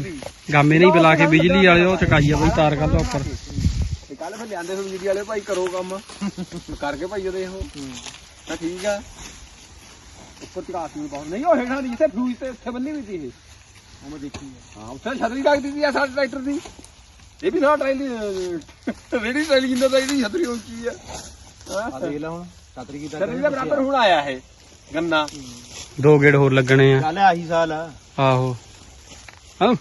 ਗਾਮੇ ਨਹੀਂ ਬੁਲਾ ਕੇ ਬਿਜਲੀ ਵਾਲੇ ਉਹ ਚਕਾਈ ਆ ਬਾਈ ਤਾਰ ਕੱਲ ਉੱਪਰ। ਕੱਲ ਫਿਰ ਲਿਆਂਦੇ ਫਿਰ ਮੀਡੀਆ ਵਾਲੇ ਭਾਈ ਕਰੋ ਕੰਮ। ਕਰਕੇ ਭਾਈ ਉਹਦੇ ਉਹ। ਤਾਂ ਠੀਕ ਆ। ਉੱਪਰ ਚਕਾਤੀ ਬਹੁਤ ਨਹੀਂ ਉਹ ਹੇਠਾਂ ਦੀ ਜਿੱਥੇ ਫੂਜ ਤੇ ਉੱਥੇ ਬੰਨੀ ਹੋਈ ਸੀ ਇਹ। ਉਹ ਮੈਂ ਦੇਖੀ ਆ। ਹਾਂ ਉੱਥੇ ਛਤਰੀ ਲੱਗਦੀ ਸੀ ਆ ਸਾਡੇ ਟਰੈਕਟਰ ਦੀ। ਇਹ ਵੀ ਨਾ ਟਰੈਲੀ ਰੇੜੀ ਟਰੈਲੀ ਜਿੰਦਾ ਤਾਂ ਇਹਦੀ ਛਤਰੀ ਉੱਚੀ ਆ। ਆ ਦੇਖ ਲੈ ਹੁਣ ਛਤਰੀ ਕੀ ਛਤਰੀ ਦੇ ਬਰਾਬਰ ਹੁਣ ਆਇਆ ਇਹ ਗੰਨਾ। ਦੋ ਗੇੜ ਹੋਰ ਲੱਗਣੇ ਆ। ਚੱਲ ਆਹੀ ਸਾਲ ਆ। ਆਹੋ। ਹਾਂ।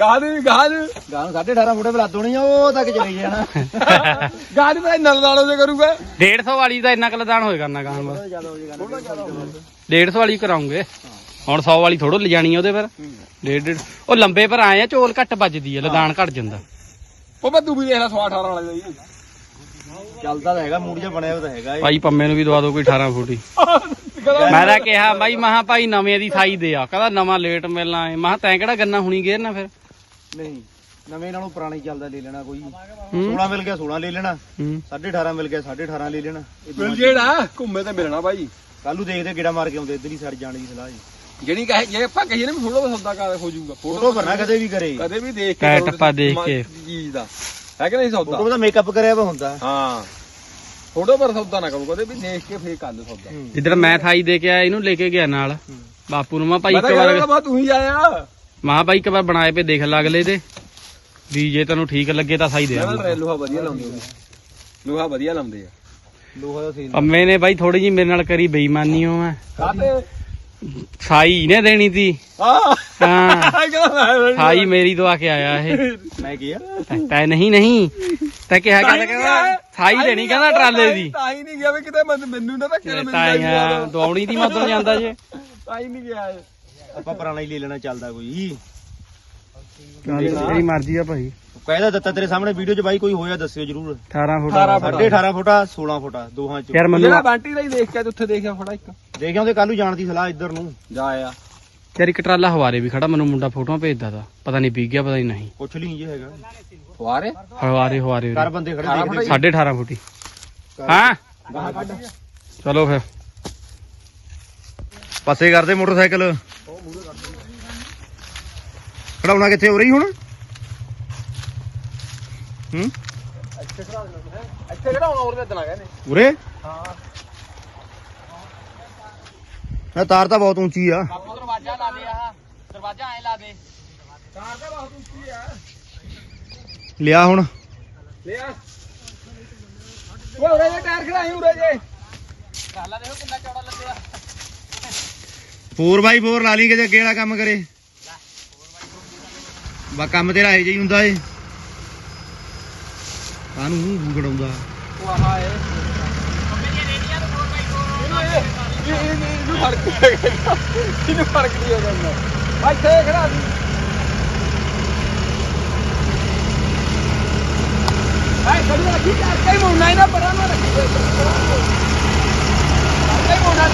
ਗਾਹ ਦੇ ਗਾਹ ਦੇ। ਗਾਂ ਨੂੰ 18.5 ਫੁੱਟੇ ਬਲਾ ਦੋਣੀ ਆ ਉਹ ਤੱਕ ਚਲੇ ਜਾਣਾ ਗਾਹ ਦੇ ਤਾਂ ਨਲ ਨਾਲੋਂ ਜੇ ਕਰੂਗਾ। 150 ਵਾਲੀ ਦਾ ਇੰਨਾ ਕਲਦਾਨ ਹੋਏਗਾ ਨਾ ਗਾਂ ਬਸ ਜ਼ਿਆਦਾ ਹੋ ਜਾਏਗਾ ਥੋੜਾ ਜ਼ਿਆਦਾ 150 ਵਾਲੀ ਕਰਾਉਂਗੇ। ਹੁਣ 100 ਵਾਲੀ ਥੋੜੋ ਲਿਜਾਣੀ ਆ ਉਹਦੇ ਪਰ ਡੇਢ ਡੇਢ। ਉਹ ਲੰਬੇ ਪਰ ਆਏ ਆ ਝੋਲ ਘੱਟ ਵੱਜਦੀ ਆ ਲਦਾਨ ਘੱਟ ਜਾਂਦਾ। ਉਹ ਤੂੰ ਵੀ ਦੇਖ ਲੈ 118 ਵਾਲੇ ਦਾ ਹੀ ਚੱਲਦਾ ਤਾਂ ਹੈਗਾ ਮੂਡ ਜਿਹਾ ਬਣਿਆ ਹੋਇਆ ਤਾਂ ਹੈਗਾ ਇਹ। ਭਾਈ ਪੰਮੇ ਨੂੰ ਵੀ ਦਵਾ ਦਿਓ ਕੋਈ 18 ਫੁੱਟੀ। ਮੈਂ ਤਾਂ ਕਿਹਾ ਬਾਈ ਮਹਾ ਭਾਈ ਨਵੇਂ ਦੀ ਸਾਈ ਦੇ ਆ। ਕਹਿੰਦਾ ਨਵਾਂ ਲੇਟ ਮਿਲਣਾ ਏ। ਮਹਾ ਤੈਂ ਕਿਹੜਾ ਗੰਨਾ ਹੁਣੀ ਗੇਰਨਾ ਫਿਰ? ਨਹੀਂ ਨਵੇਂ ਨਾਲੋਂ ਪੁਰਾਣਾ ਹੀ ਚੱਲਦਾ ਲੈ ਲੈਣਾ ਕੋਈ। ਹੂੰ। 16 ਮਿਲ ਗਿਆ 16 ਲੈ ਲੈਣਾ। ਹੂੰ। 18.5 ਮਿਲ ਗਿਆ 18.5 ਲੈ ਲੈਣਾ। ਮਿਲ ਜਿਹੜਾ ਘੁੰਮੇ ਤੇ ਮਿਲਣਾ ਭਾਈ ਕੱਲ ਨੂੰ ਦੇਖਦੇ ਕਿਹੜਾ ਮਾਰ ਕੇ ਆਉਂਦੇ ਇੱਧਰ ਹੀ ਸਾਈਡ ਜਾਣ ਦੀ ਸਲਾਹ ਜੀ। ਜਿਹੜੀ ਕਹੇ ਜੇ ਆਪਾਂ ਕਹੀਏ ਨਾ ਵੀ ਫੋਟੋ ਦਾ ਸੌਦਾ ਕਰ ਹੋ ਜਾਊਗਾ ਫੋਟੋ ਭਰਨਾ ਕਦੇ ਵੀ ਕਰੇ। ਕਦੇ ਵੀ ਦੇਖ ਕੈ ਕਰੋ ਟੱਪਾ ਦੇਖ ਕੇ। ਚੀਜ਼ ਦਾ। ਹੈ ਕਿ ਨਹੀਂ ਸੌਦਾ? ਫੋਟੋ ਦਾ ਮੇਕਅਪ ਕਰਿਆ ਵਾ ਹੁੰਦਾ। ਹਾਂ। ਫੋਟੋ ਪਰ ਸੌਦਾ ਨਾ ਕਰੋ ਕਦੇ ਵੀ ਦੇਖ ਕੇ ਫੇਰ ਕਰ ਲਓ ਸੌਦਾ। ਜਿੱਦਣ ਮੈਂ ਥਾਈ ਦੇ ਕੇ ਆਇਆ ਇਹਨੂੰ ਲੈ ਕੇ ਗਿਆ ਨਾਲ। ਬਾਪੂ ਨੂੰ ਮੈਂ ਭਾਈ ਮੈਂ ਇੱਕ ਤਾਂ ਵਾਰ ਬਾ ਤੂੰ ਹੀ ਆਇਆ। ਮਹਾ ਭਾਈ ਇੱਕ ਵਾਰ ਬਣਾਏ ਪੇ ਦੇਖ ਲਾ ਅਗਲੇ ਦੇ। ਵੀ ਜੇ ਤੈਨੂੰ ਠੀਕ ਲੱਗੇ ਤਾਂ ਸਾਈ ਦੇ ਮੈਂ। ਤਾਂ ਲੋਹਾ ਵਧੀਆ ਲਾਉਂਦੇ ਲੋਹਾ ਵਧੀਆ ਲਾਉਂਦੇ ਆ। ਲੋਹਾ ਦਾ ਸੀਲ ਅੰਮੇ ਨੇ ਬਾਈ ਥੋੜੀ ਜੀ ਮੇਰੇ ਨਾਲ ਕਰੀ ਬੇਈਮਾਨੀ ਹੋ ਮੈਂ। ਕਾਤੇ ਸਾਈ ਨੇ ਦੇਣੀ ਤੀ। ਹਾਂ। ਸਾਈ ਮੇਰੀ ਦਵਾ ਕੇ ਆਇਆ ਇਹ। ਮੈਂ ਕਿਹਾ ਤੈ ਨਹੀਂ ਨਹੀਂ। ਤੈ ਕਿਹਾ ਕਹਿੰਦਾ ਕਹਿੰਦਾ ਸਾਈ ਦੇਣੀ ਕਹਿੰਦਾ ਟਰਾਲੇ ਦੀ। ਤਾਂ ਹੀ ਨਹੀਂ ਗਿਆ ਵੀ ਕਿਤੇ ਮੈਨੂੰ- ਮੈਨੂੰ ਨਾ ਧੱਕੇ ਨਾਲ ਤਾਂ ਦਵਾਉਣੀ ਦੀ ਮਦੋਂ ਜਾਂਦਾ ਜੇ। ਤਾਂ ਹੀ ਨਹੀਂ ਗਿਆ। ਆਪਾਂ ਪੁਰਾਣਾ ਹੀ ਲੈ ਲੈਣਾ ਚੱਲਦਾ ਕੋਈ। ਜਿਹੜੀ ਮਰਜ਼ੀ ਆ ਭਾਈ। ਕਹਿੰਦਾ ਦਿੱਤਾ ਤੇਰੇ ਸਾਹਮਣੇ ਵੀਡੀਓ 'ਚ ਬਾਈ ਕੋਈ ਹੋਇਆ ਦੱਸਿਓ ਜਰੂਰ। 18 ਫੁੱਟ 18 ਸਾਢੇ 18 ਫੁੱਟਾ 16 ਫੁੱਾ ਦੋਹਾਂ 'ਚ। ਯਾਰ ਮੈਨੂੰ ਜਿਹੜਾ ਬਾਂਟੀ ਦਾ ਹੀ ਦੇਖ ਕੇ ਤੇ ਉੱਥੇ ਦੇਖਿਆ ਫੜਾ ਇੱਕ। ਦੇਖਿਆ ਉਹਦੇ ਕੱਲ ਨੂੰ ਜਾਣ ਦੀ ਸਲਾਹ ਇੱਧਰ ਨੂੰ। ਜਾ ਆ। ਯਾਰ ਇੱਕ ਟਰਾਲਾ ਹਵਾਰੇ ਵੀ ਖੜਾ ਮੈਨੂੰ ਮੁੰਡਾ ਫੋਟੋਆਂ ਭੇਜਦਾ ਤਾ। ਪਤਾ ਨਹੀਂ ਵਿਕ ਗਿਆ ਪਤਾ ਨਹੀਂ ਨਹੀਂ। ਪੁੱਛ ਲਈ ਜੇ ਹੈਗਾ। ਫੁਆਰੇ ਹਵਾਰੇ ਹਵਾਰੇ। ਕਰ ਬੰਦੇ ਖੜੇ 18 ਦੇਖਦੇ ਸਾਢੇ 18 ਫੁੱਟੀ ਹਾਂ। ਗਾਹ ਕੱਢ। ਚਲੋ ਫਿਰ। ਪਾਸੇ ਕਰਦੇ ਮੋਟਰਸਾਈਕਲ। ਖੜਾਉਣਾ ਕਿੱਥੇ ਹੋ ਰਹੀ ਹੁਣ? ਹੂੰ? ਇੱਥੇ ਖੜਾ ਦੇਣਾ ਹੈ? ਇੱਥੇ ਕਿਹੜਾ ਹੁਣ ਹੋਰ ਦੇਣਾ ਕਹਿੰਦੇ ਉਰੇ? ਹਾਂ। ਇਹ ਤਾਰ ਤਾਂ ਬਹੁਤ ਉੱਚੀ ਆ। ਬਾਪੂ ਦਰਵਾਜ਼ਾ ਲਾ ਦੇ ਆਹ। ਦਰਵਾਜ਼ਾ ਐ ਲਾ ਦੇ। ਕਾਰ ਤਾਂ ਬਹੁਤ ਉੱਚੀ ਆ। ਲਿਆ ਹੁਣ। ਲੈ ਆ ਉਹ ਉਰੇ ਜੇ ਟਾਇਰ ਖੜਾਈ ਉਰੇ ਜੇ। ਟਰਾਲਾ ਦੇਖੋ ਕਿੰਨਾ ਚੌੜਾ ਲੱਗਿਆ। 4x4 ਲਾ ਲਈ ਕਿਤੇ ਅੱਗੇ ਵਾਲਾ ਕੰਮ ਕਰੇ। ਬਾ ਕੰਮ ਤੇਰਾ ਇਹ ਜਿਹਾ ਹੀ ਹੁੰਦਾ ਏ। ਕਾਹਨੂੰ ਗੜਾਉਂਦਾ ਉਹ ਆਹ ਹੈ ਇਹ ਇਹ ਇਹਨੂੰ ਹੈਗਾ ਇਹਨੂੰ ਫ਼ਰਕ ਨਹੀਂ ਹੈਗਾ ਭਾਈ ਤੇ ਖੜਾ ਦੀ ਭਾਈ ਖੜੀ ਰੱਖੀ ਚਾਰ ਕਈ ਮੁੰਨਾ ਇਹਨਾਂ ਪਰਾਂ ਨਾ ਰੱਖੀ ਕਈ ਮੁੰਨਾ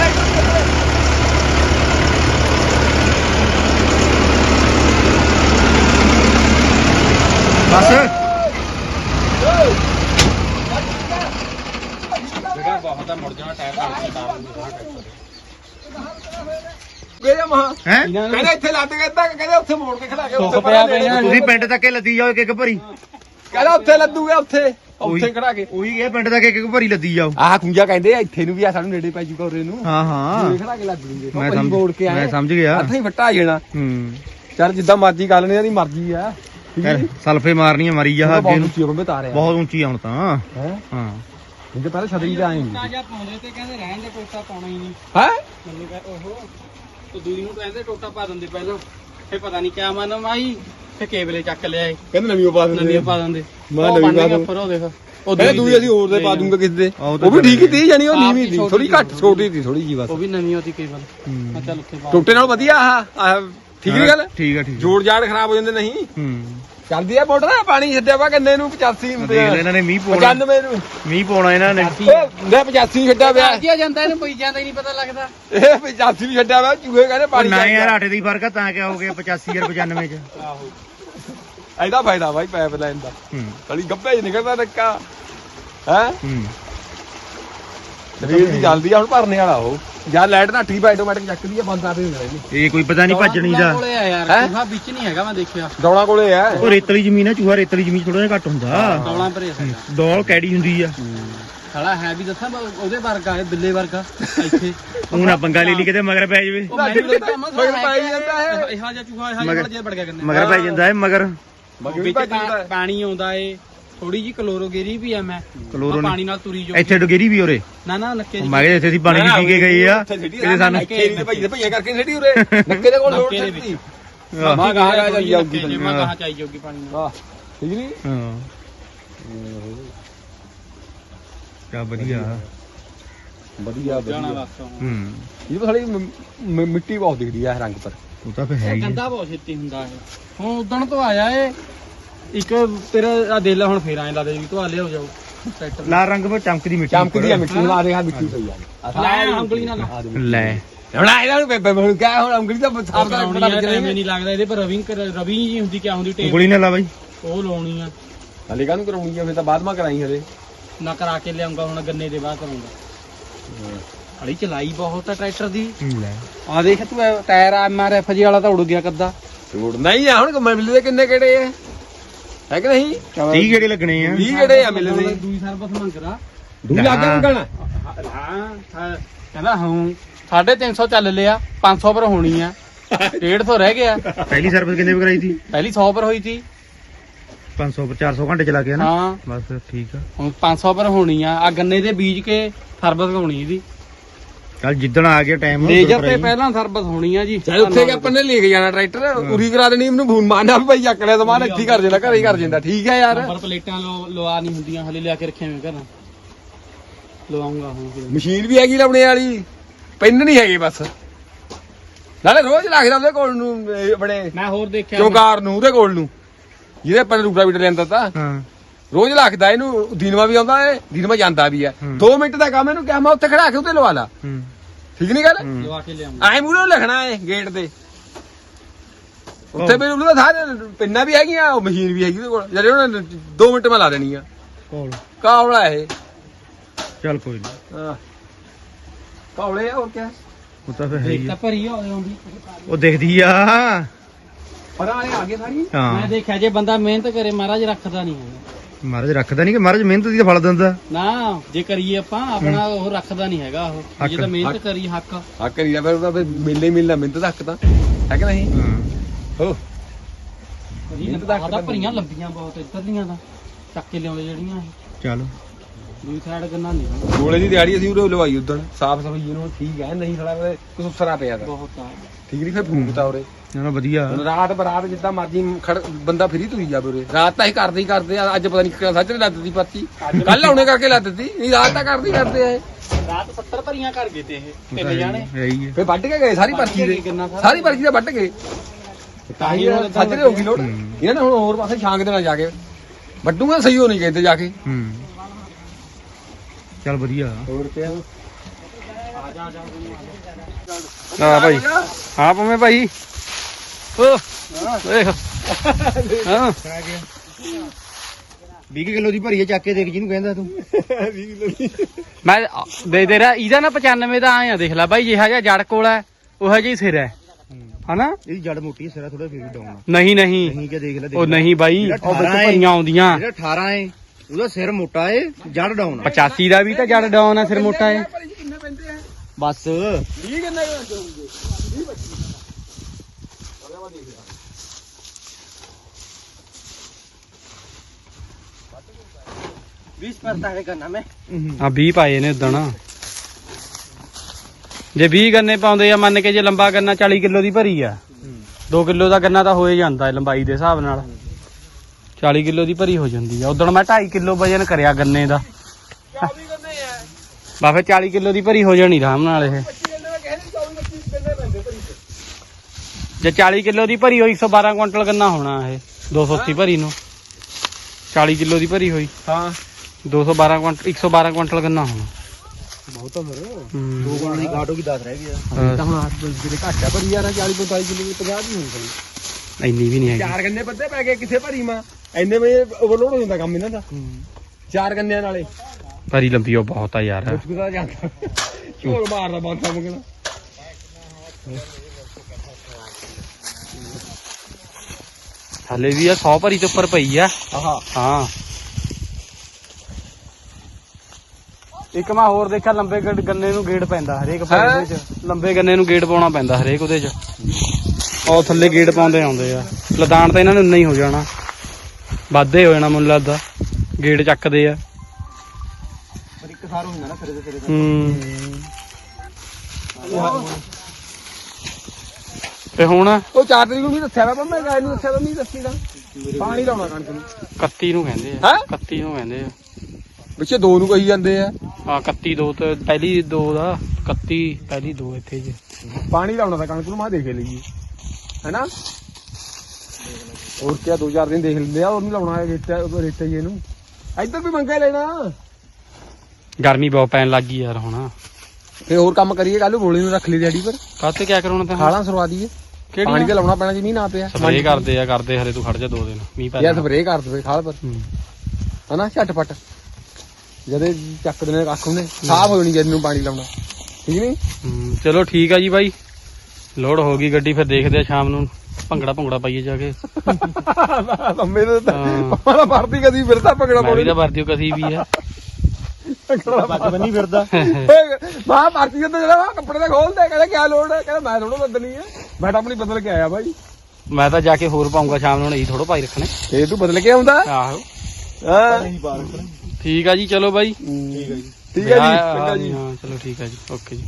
ਬਸ। ਜਗ੍ਹਾ ਬਹੁਤ ਆ ਮੁੜ ਜਾਣਾ ਟਾਇਰ ਗਏ ਮਹਾ ਹੈ? ਕਹਿੰਦੇ ਇੱਥੇ ਲੱਦ ਕੇ ਤਾਂ ਕਹਿੰਦੇ ਉੱਥੇ ਮੋੜ ਕੇ ਖੜਾ ਕੇ ਉੱਥੇ ਧੁੱਪ ਪਿਆ ਪਰਾਂ ਪਿਆ। ਨੇੜੇ। ਤੁਸੀਂ ਪਿੰਡ ਤੱਕੇ ਲੱਦੀ ਜਾਓ ਇੱਕ ਇੱਕ ਭਰੀ। ਕਹਿੰਦਾ ਉੱਥੇ ਲੱਦੂਗਾ ਉੱਥੇ ਉੱਥੇ ਉਹੀ- ਖੜਾ ਕੇ। ਉਹੀ ਗਿਆ ਪਿੰਡ ਤੱਕ ਇੱਕ ਇੱਕ ਭਰੀ ਲੱਦੀ ਜਾਓ। ਆਹ ਕੁੰਜਾ ਕਹਿੰਦੇ ਆ ਇੱਥੇ ਨੂੰ ਵੀ ਆ ਸਾਨੂੰ ਨੇੜੇ ਪੈ ਜੂਗਾ ਉਰੇ ਨੂੰ। ਹਾਂ ਹਾਂ। ਜਿਵੇਂ ਖੜਾ ਕੇ ਲੱਦ ਲੂਗੇ। ਮੈਂ ਭਾਈ ਸਮਝ- ਗਿਆ। ਇੱਥੇ ਹੀ ਵੱਟਾ ਆ ਜਾਣਾ। ਹੂੰ। ਚੱਲ ਜਿੱਦਾਂ ਮਰਜ਼ੀ ਗੱਲ ਨਹੀਂ ਇਹਦੀ ਮਰਜ਼ੀ ਆ। ਯਾਰ ਸਲਫੇ ਮਾਰਨੀਆਂ ਮਰੀ ਜਾ ਅੱਗੇ ਬਹੁਤ ਨੂੰ। ਉੱਚੀ ਬਹੁਤ ਉੱਚੀ ਆਉਣ ਤਾਂ। ਹੈ? ਹਾਂ। ਇਹਦੇ ਪਹਿਲਾਂ ਛਤਰੀ ਦਾ ਆਏ ਹੁੰਦੇ ਜਾਂ ਪਾਉਂਦੇ ਤੇ ਕਹਿੰਦੇ ਰਹਿਣ ਦੇ ਟੋਟਾ ਪਾਉਣਾ ਹੀ ਨਹੀਂ। ਹੈ? ਮੈਨੂੰ ਕਹ ਓਹੋ ਤੂੰ ਦੂਜੀ ਨੂੰ ਕਹਿੰਦੇ ਟੋਟਾ ਪਾ ਦਿੰਦੇ ਪਹਿਲਾਂ। ਫੇ ਪਤਾ ਨਹੀਂ ਕਿਆ ਮਨ ਮਾਈ ਫੇ ਕੇਬਲੇ ਚੱਕ ਲਿਆਏ। ਕਹਿੰਦੇ ਨਵੀਂ ਪਾ ਨਵੀਂ ਪਾ ਦਿੰਦੇ। ਮੈਂ ਉਹ ਨਵੀਂ ਪਾ ਦੂੰ। ਉੱਪਰ ਉਹ ਦੇਖ। ਉਹ ਕਹਿੰਦੇ ਦੂਜੀ ਅਸੀਂ ਹੋਰ ਦੇ ਪਾ ਦੂੰਗਾ ਕਿਸੇ ਦੇ। ਉਹ ਤਾਂ ਉਹ ਵੀ ਠੀਕ ਹੀ ਤੀ ਜਾਨੀ ਉਹ ਨੀਵੀਂ ਛੋਟੀ ਥੋੜੀ ਘੱਟ। ਛੋਟੀ ਸੀ ਥੋੜੀ ਜੀ ਬਸ। ਉਹ ਵੀ ਨਵੀਂ ਹੋਤੀ ਕੇਬਲ। ਮੈਂ ਚੱਲ ਉੱਥੇ ਪਾ ਟੋਟੇ ਨਾਲ ਵਧੀਆ ਆਹ ਠੀਕ ਨਹੀਂ ਗੱਲ? ਠੀਕ ਆ ਠੀਕ ਆ। ਜੋੜ ਜਾੜ ਖਰਾਬ ਹੋ ਜਾਂਦੇ ਨਹੀਂ? ਹੂੰ। ਚੱਲਦੀ ਆ ਮੋਟਰ ਪਾਣੀ ਛੱਡਿਆ ਵਾ ਕਿੰਨੇ ਨੂੰ 85 ਦੇਖ ਲੈ ਇਹਨਾਂ ਨੇ ਮੀਂਹ ਪਾਉਣਾ। 95 ਨੂੰ। ਮੀਂਹ ਪਾਉਣਾ ਇਹਨਾਂ ਨੇ। ਇਹ ਲੈ 85 ਛੱਡਿਆ ਪਿਆ। ਆ ਜਾਂਦਾ ਇਹਨੂੰ ਪਈ ਜਾਂਦਾ ਹੀ ਨਹੀਂ ਪਤਾ ਲੱਗਦਾ। ਇਹ 85 ਵੀ ਛੱਡਿਆ ਵਾ ਚੂਹੇ ਕਹਿੰਦੇ ਪਾਣੀ ਨਾ। ਯਾਰ ਆਟੇ ਦੀ ਫ਼ਰਕ ਆ ਤਾਂ ਕਿਆ ਹੋ ਗਿਆ 85 ਯਾਰ 95 ਚ। ਆਹੋ। ਇਹਦਾ ਫਾਇਦਾ ਬਾਈ ਪਾਈਪ ਲਾਈਨ ਦਾ। ਹੂੰ। ਕਲੀ ਗੱਭੇ ਚ ਨਿਕਲਦਾ ਨੱਕਾ ਹੈ। ਰੇਲ ਦੀ ਚੱਲਦੀ ਆ ਹੁਣ ਭਰਨੇ ਵਾਲਾ ਉਹ। ਜਾਂ ਲਾਈਟ ਨਾ ਠੀਕ ਆਟੋਮੈਟਿਕ ਚੱਕਦੀ ਆ ਬੰਦ ਆਪੇ ਹੁੰਦਾ ਇਹਨੇ ਇਹ ਕੋਈ ਪਤਾ ਨਹੀਂ ਭੱਜਣੀ ਦਾ। ਕੋਲੇ ਆ ਯਾਰ ਹੈਂ? ਚੂਹਾ ਵਿੱਚ ਨਹੀਂ ਹੈਗਾ ਮੈਂ ਦੇਖਿਆ। ਦੌਣਾ ਕੋਲੇ ਆ। ਉਹ ਰੇਤਲੀ ਜ਼ਮੀਨ ਆ ਚੂਹਾ ਰੇਤਲੀ ਜ਼ਮੀਨ ਥੋੜਾ ਜਿਹਾ ਘੱਟ ਹੁੰਦਾ। ਡੌਲਾਂ ਭਰੇ ਸਾਡਾ। ਦੌਲ ਕੈੜੀ ਹੁੰਦੀ ਆ। ਸਾਲਾ ਹੈ ਵੀ ਦੱਸਾਂ ਉਹਦੇ ਵਰਗਾ ਹੈ ਬਿੱਲੇ ਵਰਗਾ ਇੱਥੇ। ਹੁਣ ਆ ਪੰਗਾ ਲੈ ਲਈ ਕਿਤੇ ਮਗਰ ਪੈ ਜਾਵੇ। ਮਗਰ ਪੈ ਜਾਂਦਾ ਹੈ। ਇਹਾ ਜਿਹਾ ਚੂਹਾ ਇਹਾ ਮਗਰ- ਜਿਹਾ ਜੇ ਵੜ ਗਿਆ ਕਰਨੇ। ਮਗਰ ਪੈ ਜਾਂਦਾ ਹੈ ਮਗਰ। ਵਿੱਚ। ਪਾਣੀ ਆਉਂਦਾ ਏ। ਥੋੜੀ ਜੀ ਕਲੋਰੋਗੇਰੀ ਵੀ ਆ ਮੈਂ। ਕਲੋਰੋ ਮੈਂ ਨੇ- ਪਾਣੀ ਨਾਲ ਤੁਰੀ ਜੋ ਇੱਥੇ ਡਗੇਰੀ ਵੀ ਉਰੇ? ਨਾ ਨਾ ਨੱਕੇ ਮੈਂ ਕਿਹਾ ਇੱਥੇ ਅਸੀਂ ਪਾਣੀ ਨਹੀਂ ਪੀ ਕੇ ਗਏ ਆ। ਕਿਤੇ ਸਾਨੂੰ ਦੇ ਭਈਏ ਭਈਏ ਕਰਕੇ ਸਿੱਟੀ ਉਰੇ? ਨੱਕੇ ਦੇ ਕੋਲ ਲੋੜ ਨੱਕੇ ਦੇ ਸਿੱਟੀ ਆਹ, ਮਾਂ ਗਾਹ ਗਾਹ ਜਾਈ ਜਾਊਗੀ ਜੇ ਮੈਂ ਕਹਾ ਚਾਈ ਜਾਊਗੀ ਪਾਣੀ ਨਾਲ। ਵਾਹ ਠੀਕ ਨਹੀਂ ਹਾਂ। ਕਿਆ ਵਧੀਆ। ਵਧੀਆ ਜਾਣਾ ਵਧੀਆ ਹੂੰ। ਇਹ ਤਾਂ ਸਾਲੀ ਮ- ਮ- ਮਿੱਟੀ ਬਹੁਤ ਦਿਖਦੀ ਆ ਰੰਗ ਪਰ ਉਹ ਤਾਂ ਫੇ ਹੈ ਇਹ ਹੀ ਗੰਦਾ ਬਹੁਤ ਛੇਤੀ ਹੁੰਦਾ ਇਹ। ਹੁਣ ਉਦਣ ਤੋਂ ਆਇਆ ਏ ਇੱਕ ਤੇਰਾ ਆ ਦੇ ਲੈ ਹੁਣ ਫੇਰ ਐਂ ਲੱਗਦਾ ਵੀ ਧਵਾ ਲਿਆ ਜਾਊ। ਟਰੈਕਟਰ ਲਾਲ ਰੰਗ ਵਿੱਚ ਚਮਕਦੀ ਮਿੱਟੀ ਚਮਕਦੀ ਆ ਮਿੱਟੀ ਨਾਲ ਦੇਖਾ ਮਿੱਟੀ ਪਈ ਆ। ਲੈ ਨਾਲ। ਲੈ। ਹੁਣ ਇਹਨਾਂ ਨੂੰ ਬੇਬੇ ਹੁਣ ਉਂਗਲੀ ਤਾਂ ਸਾਫ਼ ਪਤਾ ਆ ਰਿਹਾ ਨਹੀਂ ਲੱਗਦਾ ਇਹਦੇ ਪਰ ਰਵਿੰਗ ਰਵੀ ਜੀ ਹੁੰਦੀ ਕਿਆ ਹੁੰਦੀ ਟੇਪ ਉਂਗਲੀ ਨਾਲ ਲਾ ਬਾਈ। ਉਹ ਲਾਉਣੀ ਆ। ਹਲੇ ਕਾਹਨੂੰ ਕਰਾਉਣੀ ਆ ਫਿਰ ਤਾਂ ਬਾਅਦ ਮਾ ਕਰਾਈ ਹਲੇ। ਨਾ ਕਰਾ ਕੇ ਲਿਆਉਂਗਾ ਹੁਣ ਗੰਨੇ ਦੇ ਬਾਅਦ ਕਰਾਉਂਗਾ। ਹਲੀ ਚਲਾਈ ਬਹੁਤ ਆ ਟਰੈਕਟਰ ਦੀ। ਲੈ। ਆ ਦੇਖ ਤੂੰ ਟਾਇਰ ਐਮ ਆਰ ਐਫ ਜੀ ਵਾਲਾ ਤਾਂ ਉੜ ਗਿਆ ਕੱਦਾ। ਛੋੜ ਨਹੀਂ ਆ ਹੁਣ ਮਿਲਦੇ ਦੇ ਕਿੰਨੇ ਕਿਹੜੇ ਆ? ਹੈ ਕਿ ਨਹੀਂ? 30 ਕਿਹੜੇ ਲੱਗਣੇ ਆ। 20 ਕਿਹੜੇ ਆ ਮਿਲਦੇ। ਦੂਈ ਸਰਬਤ ਮੰਗਰਾ ਦੂ ਲੱਗ ਗਿਆ ਗਣਾ ਹਾਂ ਹਾਂ ਕਹਿੰਦਾ ਹਾਂ। 350 ਚੱਲ ਲਿਆ 500 ਪਰ ਹੋਣੀ ਆ। 150 ਰਹਿ ਗਿਆ। ਪਹਿਲੀ ਸਰਵਿਸ ਕਿੰਨੇ ਵੀ ਕਰਾਈ ਸੀ? ਪਹਿਲੀ 100 ਪਰ ਹੋਈ ਸੀ। 500 ਪਰ 400 ਘੰਟੇ ਚਲਾ ਗਿਆ ਨਾ। ਹਾਂ। ਬਸ ਠੀਕ ਆ। ਹੁਣ 500 ਪਰ ਹੋਣੀ ਆ। ਆ ਗੰਨੇ ਦੇ ਬੀਜ ਕੇ ਸਰਬਤ ਹੋਣੀ ਇਹਦੀ। ਚੱਲ ਜਿੱਦਣ ਆ ਗਿਆ ਟਾਈਮ ਲੇਜਰ ਤੇ ਪਹਿਲਾਂ ਸਰਬਤ ਹੋਣੀ ਆ ਜੀ। ਚਾਹੇ ਉੱਥੇ ਕਿ ਆਪਾਂ ਨੇ ਲੈ ਕੇ ਜਾਣਾ ਟਰੈਕਟਰ ਉਰੀ ਕਰਾ ਦੇਣੀ ਇਹਨੂੰ ਫੋਨ ਮਾਰਨਾ ਵੀ ਭਾਈ ਚੱਕ ਲਿਆ ਤਾਂ ਮਾਨ ਇੱਥੇ ਹੀ ਕਰ ਜਾਂਦਾ ਘਰੇ ਹੀ ਕਰ ਜਾਂਦਾ ਠੀਕ ਹੈ ਯਾਰ। ਨੰਬਰ ਪਲੇਟਾਂ ਲੋ ਲਵਾ ਨਹੀਂ ਹੁੰਦੀਆਂ ਹਲੇ ਲਿਆ ਕੇ ਰੱਖਿਆ ਮੈਂ ਘਰਾਂ। ਲਵਾਉਂਗਾ ਹੁਣ। ਮਸ਼ੀਨ ਵੀ ਹੈਗੀ ਲਾਉਣੇ ਵਾਲੀ ਪੈਨ ਨਹੀਂ ਹੈਗੇ ਬਸ। ਨਾਲੇ ਰੋਜ਼ ਲੱਗਦਾ ਉਹਦੇ ਕੋਲ ਨੂੰ ਆਪਣੇ ਮੈਂ ਹੋਰ ਦੇਖਿਆ ਚੌਕਾਰ ਨੂੰ ਉਹਦੇ ਕੋਲ ਨੂੰ। ਜਿਹਦੇ ਆਪਾਂ ਨੇ ਰੂਟਾ ਵੀਟਰ ਲੈਂਦਾ ਤਾਂ ਹਾਂ। ਰੋਜ਼ ਲੱਗਦਾ ਇਹਨੂੰ ਦਿਨਵਾ ਵੀ ਆਉਂਦਾ ਹੈ ਦਿਨਵਾ ਜਾਂਦਾ ਵੀ ਹੈ। ਹੂੰ। 2 ਮਿੰਟ ਦਾ ਕੰਮ ਇਹਨੂੰ ਕਿਹਾ ਮੈਂ ਉੱਥੇ ਖੜਾ ਕੇ ਉੱਤੇ ਲਵਾ ਲਾ। ਠੀਕ ਨਹੀਂ ਗੱਲ। ਲਵਾ ਕੇ ਲਿਆਉਂਗਾ ਐ ਮੂਰੇ ਲਿਖਣਾ ਹੈ ਗੇਟ ਤੇ ਉੱਥੇ ਵੀ ਉਹਦਾ ਸਾਰੇ ਪਿੰਨਾ ਵੀ ਹੈਗੀਆਂ ਉਹ ਮਸ਼ੀਨ ਵੀ ਹੈਗੀ ਉਹਦੇ ਕੋਲ। ਜਿਹੜੇ ਉਹਨੇ 2 ਮਿੰਟ ਮੈਂ ਲਾ ਦੇਣੀ ਆ। ਕੋਲ ਕਾਵਲਾ ਇਹ? ਚੱਲ ਕੋਈ ਨਹੀਂ ਹਾਂ ਕਾਵਲੇ ਆ ਹੋਰ ਕਿਆ? ਉਹ ਤਾਂ ਫੇ ਹੈ। ਤਾਂ ਭਰੀ ਹੁੰਦੀ ਉਹ ਦਿਖਦੀ ਆ। ਪਰਾਂ ਵਾਲੇ ਆ ਗਏ ਸਾਰੀ? ਮੈਂ ਦੇਖਿਆ ਜੇ ਬੰਦਾ ਮਿਹਨਤ ਕਰੇ ਮਹਾਰਾਜ ਰੱਖਦਾ ਨਹੀਂ ਮਹਾਰਾਜ ਰੱਖਦਾ ਨਹੀਂ ਕਿ ਮਹਾਰਾਜ ਮਿਹਨਤ ਦੀ ਤਾਂ ਫਲ ਦਿੰਦਾ। ਨਾ ਜੇ ਕਰੀਏ ਆਪਾਂ ਆਪਣਾ ਉਹ ਰੱਖਦਾ ਨਹੀਂ ਹੈਗਾ ਉਹ। ਹੱਕ। ਜੇ ਤਾਂ ਮਿਹਨਤ ਕਰੀ ਹੱਕ। ਆ ਕਰੀ ਜਾ ਫਿਰ ਉਹਦਾ ਫਿਰ ਮਿਲਣਾ ਹੀ ਮਿਲਣਾ ਮਿੰਟ ਤੱਕ ਤਾਂ। ਹੈ ਕਿ ਨਹੀਂ? ਹਾਂ। ਹੋ। ਮਿਹਨਤ ਦਾ ਭਰੀਆਂ ਲੰਬੀਆਂ ਬਹੁਤ ਇੱਧਰਲੀਆਂ ਦਾ ਚੱਕ ਕੇ ਲਿਆਉਂਦੇ ਜਿਹੜੀਆਂ ਇਹ। ਚੱਲ। ਦੂਜੀ ਸਾਈਡ ਗੰਨਾ ਨਹੀਂ ਗੋਲੇ ਦੀ ਦਿਹਾੜੀ ਅਸੀਂ ਉਰੇ ਲਵਾਈ ਉਦੋਂ ਸਾਫ਼ ਸਫ਼ਾਈ ਨੂੰ ਠੀਕ ਹੈ ਨਹੀਂ ਸਾਲਾ ਕਸੁਸਰਾ ਪਿਆ ਤਾਂ। ਬਹੁਤ ਆ। ਠੀਕ ਨਹੀਂ ਫਿਰ ਫੂਕਤਾ ਉਰੇ। ਨਾ ਵਧੀਆ। ਹੁਣ ਰਾਤ ਬਰਾਤ ਜਿੱਦਾਂ ਮਰਜ਼ੀ ਬੰਦਾ ਫਰੀ ਤੁਰੀ ਜਾਵੇ ਉਰੇ। ਰਾਤ ਤਾਂ ਹੀ ਕਰਦੇ ਹੀ ਕਰਦੇ ਆ ਅੱਜ ਪਤਾ ਨਹੀਂ ਕਿਹੜਾ ਸੱਚ ਲੱਦ ਦਿੱਤੀ ਪਰਚੀ। ਕੱਲ ਆਉਣੇ ਕਰਕੇ ਲੱਦ ਦਿੱਤੀ। ਨਹੀਂ ਰਾਤ ਤਾਂ ਕਰਦੇ ਹੀ ਕਰਦੇ ਆ ਇਹ। ਰਾਤ 70 ਭਰੀਆਂ ਕਰ ਗਏ ਤੇ ਇਹ ਤਿੰਨ ਜਾਣੇ। ਫੇ ਵੱਢ ਕੇ ਗਏ ਸਾਰੀ ਪਰਚੀ ਦੇ। ਸਾਰਾ? ਪਰਚੀ ਦਾ ਵੱਢ ਗਏ ਤਾਂ ਹੀ ਸੱਜਰੇ ਹੋ ਗਈ ਲੋੜ। ਇਹਨਾਂ ਨੇ ਹੁਣ ਹੋਰ ਪਾਸੇ ਛਾਂਗ ਦੇਣਾ ਜਾ ਕੇ। ਵੱਡੂਗਾ ਸਹੀ ਹੋ ਨਹੀਂ ਗਏ ਤੇ ਜਾ ਕੇ। ਹੂੰ। ਚੱਲ ਵਧੀਆ। ਹੋਰ ਕੀ ਆ। ਭਾਈ। ਹਾਂ ਪਵੇਂ ਭਾਈ। ਓ ਦੇਖ। ਹਾਂ। 20 ਕਿਲੋ ਦੀ ਭਰੀ ਹੈ ਚੱਕ ਕੇ ਦੇਖ ਜਿਹਨੂੰ ਕਹਿੰਦਾ ਤੂੰ। ਮੈਂ ਦੇ ਦੇ ਰਿਹਾ ਇਹਦਾ ਨਾ 95 ਦਾ ਆਇਆ ਦੇਖ ਲੈ ਬਾਈ ਜਿਹਾ ਜਿਹਾ ਜੜ ਕੋਲ ਹੈ ਉਹ ਜਿਹਾ ਹੀ ਸਿਰ ਹੈ। ਹਨਾ? ਇਹਦੀ ਜੜ ਮੋਟੀ ਹੈ ਸਿਰਾ ਥੋੜਾ ਫਿਰ ਡਾਉਣਾ ਨਹੀਂ ਨਹੀਂ। ਨਹੀਂ ਕਿ ਦੇਖ ਲੈ ਉਹ। ਨਹੀਂ ਬਾਈ ਉਹ ਵਿੱਚ 18 ਹੈ। ਭਰੀਆਂ ਆਉਂਦੀਆਂ। ਜਿਹੜਾ 18 ਹੈ ਉਹਦਾ ਸਿਰ ਮੋਟਾ ਹੈ ਜੜ ਡਾਉਣਾ 85 ਦਾ ਵੀ ਤਾਂ ਜੜ ਹੈ ਸਿਰ ਮੋਟਾ ਹੈ ਕਿੰਨੇ ਪੈਂਦੇ ਆ? ਬਸ। 20 ਕਿੰਨੇ ਹੋਣਗੇ? ਆ 20 ਪਾਏ ਨੇ ਉਦਣ ਜੇ 20 ਗੰਨੇ ਪਾਉਂਦੇ ਆ ਮੰਨ ਕੇ ਜੇ ਲੰਬਾ ਗੰਨਾ 40 ਕਿਲੋ ਦੀ ਭਰੀ ਆ। 2 ਕਿਲੋ ਦਾ ਗੰਨਾ ਤਾਂ ਹੋ ਹੀ ਜਾਂਦਾ ਹੈ ਲੰਬਾਈ ਦੇ ਹਿਸਾਬ ਨਾਲ। 40 ਕਿਲੋ ਦੀ ਭਰੀ ਹੋ ਜਾਂਦੀ ਆ। ਉਦਣ ਮੈਂ 2.5 ਕਿਲੋ ਵਜਨ ਕਰਿਆ ਗੰਨੇ ਦਾ। 24 ਕਿੰਨੇ ਆ ਬਾ ਫਿਰ 40 ਕਿਲੋ ਦੀ ਭਰੀ ਹੋ ਜਾਣੀ ਆਰਾਮ ਨਾਲ ਇਹ। 25 ਕਿੰਨੇ ਦਾ ਕਹਿੰਦੇ 24 25 ਕਿੰਨੇ ਪੈਂਦੇ ਭਰੀ ਜੇ 40 ਕਿਲੋ ਦੀ ਭਰੀ ਹੋਈ 112 ਕੁਇੰਟਲ ਗੰਨਾ ਹੋਣਾ ਇਹ। 280 ਭਰੀ ਨੂੰ। 40 ਕਿਲੋ ਦੀ ਭਰੀ ਹੋਈ। ਹਾਂ। 212 ਕੁਇੰਟਲ 112 ਕੁਇੰਟਲ ਗੰਨਾ ਹੋਣਾ? ਬਹੁਤ ਫਿਰ ਹੂੰ। ਦੋ ਗੁਣ ਦੀ ਕਾਟੋ ਕੀ 10 ਰਹਿ ਗਿਆ ਹਾਂ, ਤਾਂ ਹੁਣ ਆਸ ਜਿਹੜੇ ਘੱਟ ਆ ਭਰੀ ਯਾਰ 40 45 ਕਿਲੋ ਦੀ 50 ਦੀ ਖਲੀ ਇੰਨੀ ਵੀ ਨਹੀਂ ਹੈਗੀ। ਚਾਰ ਗੰਨੇ ਬੱਦੇ ਪੈ ਗਏ ਕਿੱਥੇ ਭਰੀ ਮਾਂ? ਐਨੇ ਵਜੇ ਓਵਰਲੋਡ ਹੋ ਜਾਂਦਾ ਕੰਮ ਇਹਨਾਂ ਦਾ। ਚਾਰ ਗੰਨਿਆਂ ਨਾਲੇ। ਭਰੀ ਲੰਬੀ ਉਹ ਬਹੁਤ ਆ ਯਾਰ। ਮੁਸ਼ਕਿਲ ਜਾਂਦਾ ਝੋਲ ਮਾਰਦਾ ਬਾਂਸਾ ਮੁਕਣਾ। ਹਲੇ ਵੀ ਆ 100 ਭਰੀ ਤੋਂ ਉੱਪਰ ਪਈ ਆ। ਆਹਾ। ਹਾਂ। ਇੱਕ ਮੈਂ ਹੋਰ ਦੇਖਿਆ ਲੰਬੇ ਗੰਨ- ਗੰਨੇ ਨੂੰ ਗੇੜ ਪੈਂਦਾ ਹਰੇਕ ਹੈਂ? ਦੇ ਚ ਲੰਬੇ ਗੰਨੇ ਨੂੰ ਗੇੜ ਪਾਉਣਾ ਪੈਂਦਾ ਹਰੇਕ ਉਹਦੇ ਚ। ਉਹ ਥੱਲੇ ਗੇੜ ਪਾਉਂਦੇ ਆਉਂਦੇ ਆ। ਲਦਾਨ ਤਾਂ ਇਹਨਾਂ ਨੂੰ ਉਨਾ ਹੀ ਹੋ ਜਾਣਾ। ਵਾਧੇ ਹੋ ਜਾਣਾ ਮੈਨੂੰ ਲੱਗਦਾ। ਗੇੜ ਚੱਕਦੇ ਆ। ਪਰ ਇੱਕ ਸਾਰ ਹੁੰਦਾ ਨਾ ਸਿਰੇ ਦੇ ਸਿਰੇ ਹੂੰ ਤੇ ਹੁਣ ਉਹ ਚਾਰ ਤਰੀਕ ਨੂੰ ਨਹੀਂ ਦੱਸਿਆ ਵਾ ਮੈਂ ਗਾਇ ਨੂੰ ਦੱਸਿਆ ਤਾਂ ਨਹੀਂ ਦੱਸੀ ਤਾਂ। ਪਾਣੀ ਲਾਉਣਾ ਕਣਕ ਨੂੰ। 31 ਨੂੰ ਕਹਿੰਦੇ ਆ। ਹੈਂ? 31 ਨੂੰ ਕਹਿੰਦੇ ਆ। ਵਿੱਚੇ ਦੋ ਨੂੰ ਕਹੀ ਜਾਂਦੇ ਆ। ਆ 31 ਦੋ ਤੇ ਪਹਿਲੀ ਦੋ ਦਾ 31 ਪਹਿਲੀ ਦੋ ਇੱਥੇ ਜੇ। ਪਾਣੀ ਲਾਉਣਾ ਤਾਂ ਕਣਕ ਨੂੰ ਮੈਂ ਦੇਖ ਲਈਏ ਹੈਨਾ? ਹੋਰ ਕਿਆ ਦੋ ਚਾਰ ਦਿਨ ਦੇਖ ਲੈਂਦੇ ਆ ਉਹ ਨਹੀਂ ਲਾਉਣਾ ਹੈ ਰੇਤਾ ਹੀ ਇਹਨੂੰ। ਇੱਧਰ ਵੀ ਮੰਗਾ ਲੈਣਾ। ਗਰਮੀ ਬਹੁਤ ਪੈਣ ਲੱਗੀ ਯਾਰ ਹੁਣ। ਫੇ ਹੋਰ ਕੰਮ ਕਰੀਏ ਕੱਲ ਗੋਲੀ ਨੂੰ ਰੱਖ ਲਈ ਦਿਹਾੜੀ ਪਰ। ਕਾਤੇ ਕਿਆ ਕਰਾਉਣਾ ਤਾਂ ਖਾਲਾਂ ਸਰਵਾ ਦਈਏ। ਪਾਣੀ ਕਿਹੜੀ ਤੇ ਲਾਉਣਾ ਪੈਣਾ ਜੇ ਮੀਂਹ ਨਾ ਪਿਆ। ਸਪਰੇ ਕਰਦੇ ਆ ਕਰਦੇ ਹਲੇ ਤੂੰ ਖੜ ਜਾ ਦੋ ਦਿਨ। ਮੀਂਹ ਪੈ ਯਾ ਜਾਣਾ। ਸਪਰੇ ਕਰ ਦਵੇ ਖਾਲ ਪਰ। ਹੂੰ। ਹਨਾ ਝਟਪਟ। ਜਦੇ ਚੱਕ ਦੇਣੇ ਕੱਖ ਉਹਨੇ ਸਾਫ਼ ਹੋ ਜਾਣੀ ਜਦ ਨੂੰ ਪਾਣੀ ਲਾਉਣਾ। ਠੀਕ ਨਹੀਂ? ਹੂੰ, ਚਲੋ ਠੀਕ ਆ ਜੀ ਬਾਈ। ਲੋਡ ਹੋ ਗਈ ਗੱਡੀ ਫਿਰ ਦੇਖਦੇ ਆ ਸ਼ਾਮ ਨੂੰ। ਭੰਗੜਾ ਭੰਗੜਾ ਪਾਈਏ ਜਾ ਕੇ। ਲੰਮੇ ਦੇ ਹਾਂ। ਤਾਂ ਵਰਦੀ ਕਦੀ ਫਿਰਦਾ ਪਕੜਾ ਮੈਂ ਵੀ ਤਾਂ ਵਰਦੀਓ ਕਸੀ ਵੀ ਆ। ਪੱਗ ਬੰਨੀ ਫਿਰਦਾ। ਮਾਂ ਪਾਰਟੀ ਤੇ ਜਿਹੜਾ ਵਾ ਕੱਪੜੇ ਦਾ ਖੋਲਦੇ ਕਹਿੰਦਾ ਕਿਆ ਲੋੜ ਹੈ ਕਹਿੰਦਾ ਮੈਂ ਥੋੜਾ ਬਦਲਣੀ ਹੈ ਮੈਂ ਤਾਂ ਆਪਣੀ ਬਦਲ ਕੇ ਆਇਆ ਬਾਈ। ਮੈਂ ਤਾਂ ਜਾ ਕੇ ਹੋਰ ਪਾਉਂਗਾ ਸ਼ਾਮ ਨੂੰ ਨਹੀਂ ਥੋੜਾ ਪਾਈ ਰੱਖਣੇ। ਤੇ ਤੂੰ ਬਦਲ ਕੇ ਆਉਂਦਾ? ਆਹੋ। ਹਾਂ। ਠੀਕ ਆ ਜੀ ਚਲੋ ਬਾਈ। ਠੀਕ ਹੈ ਜੀ। ਠੀਕ ਜੀ ਚੰਗਾ ਜੀ। ਹਾਂ ਚਲੋ ਠੀਕ ਆ ਜੀ ਓਕੇ ਜੀ।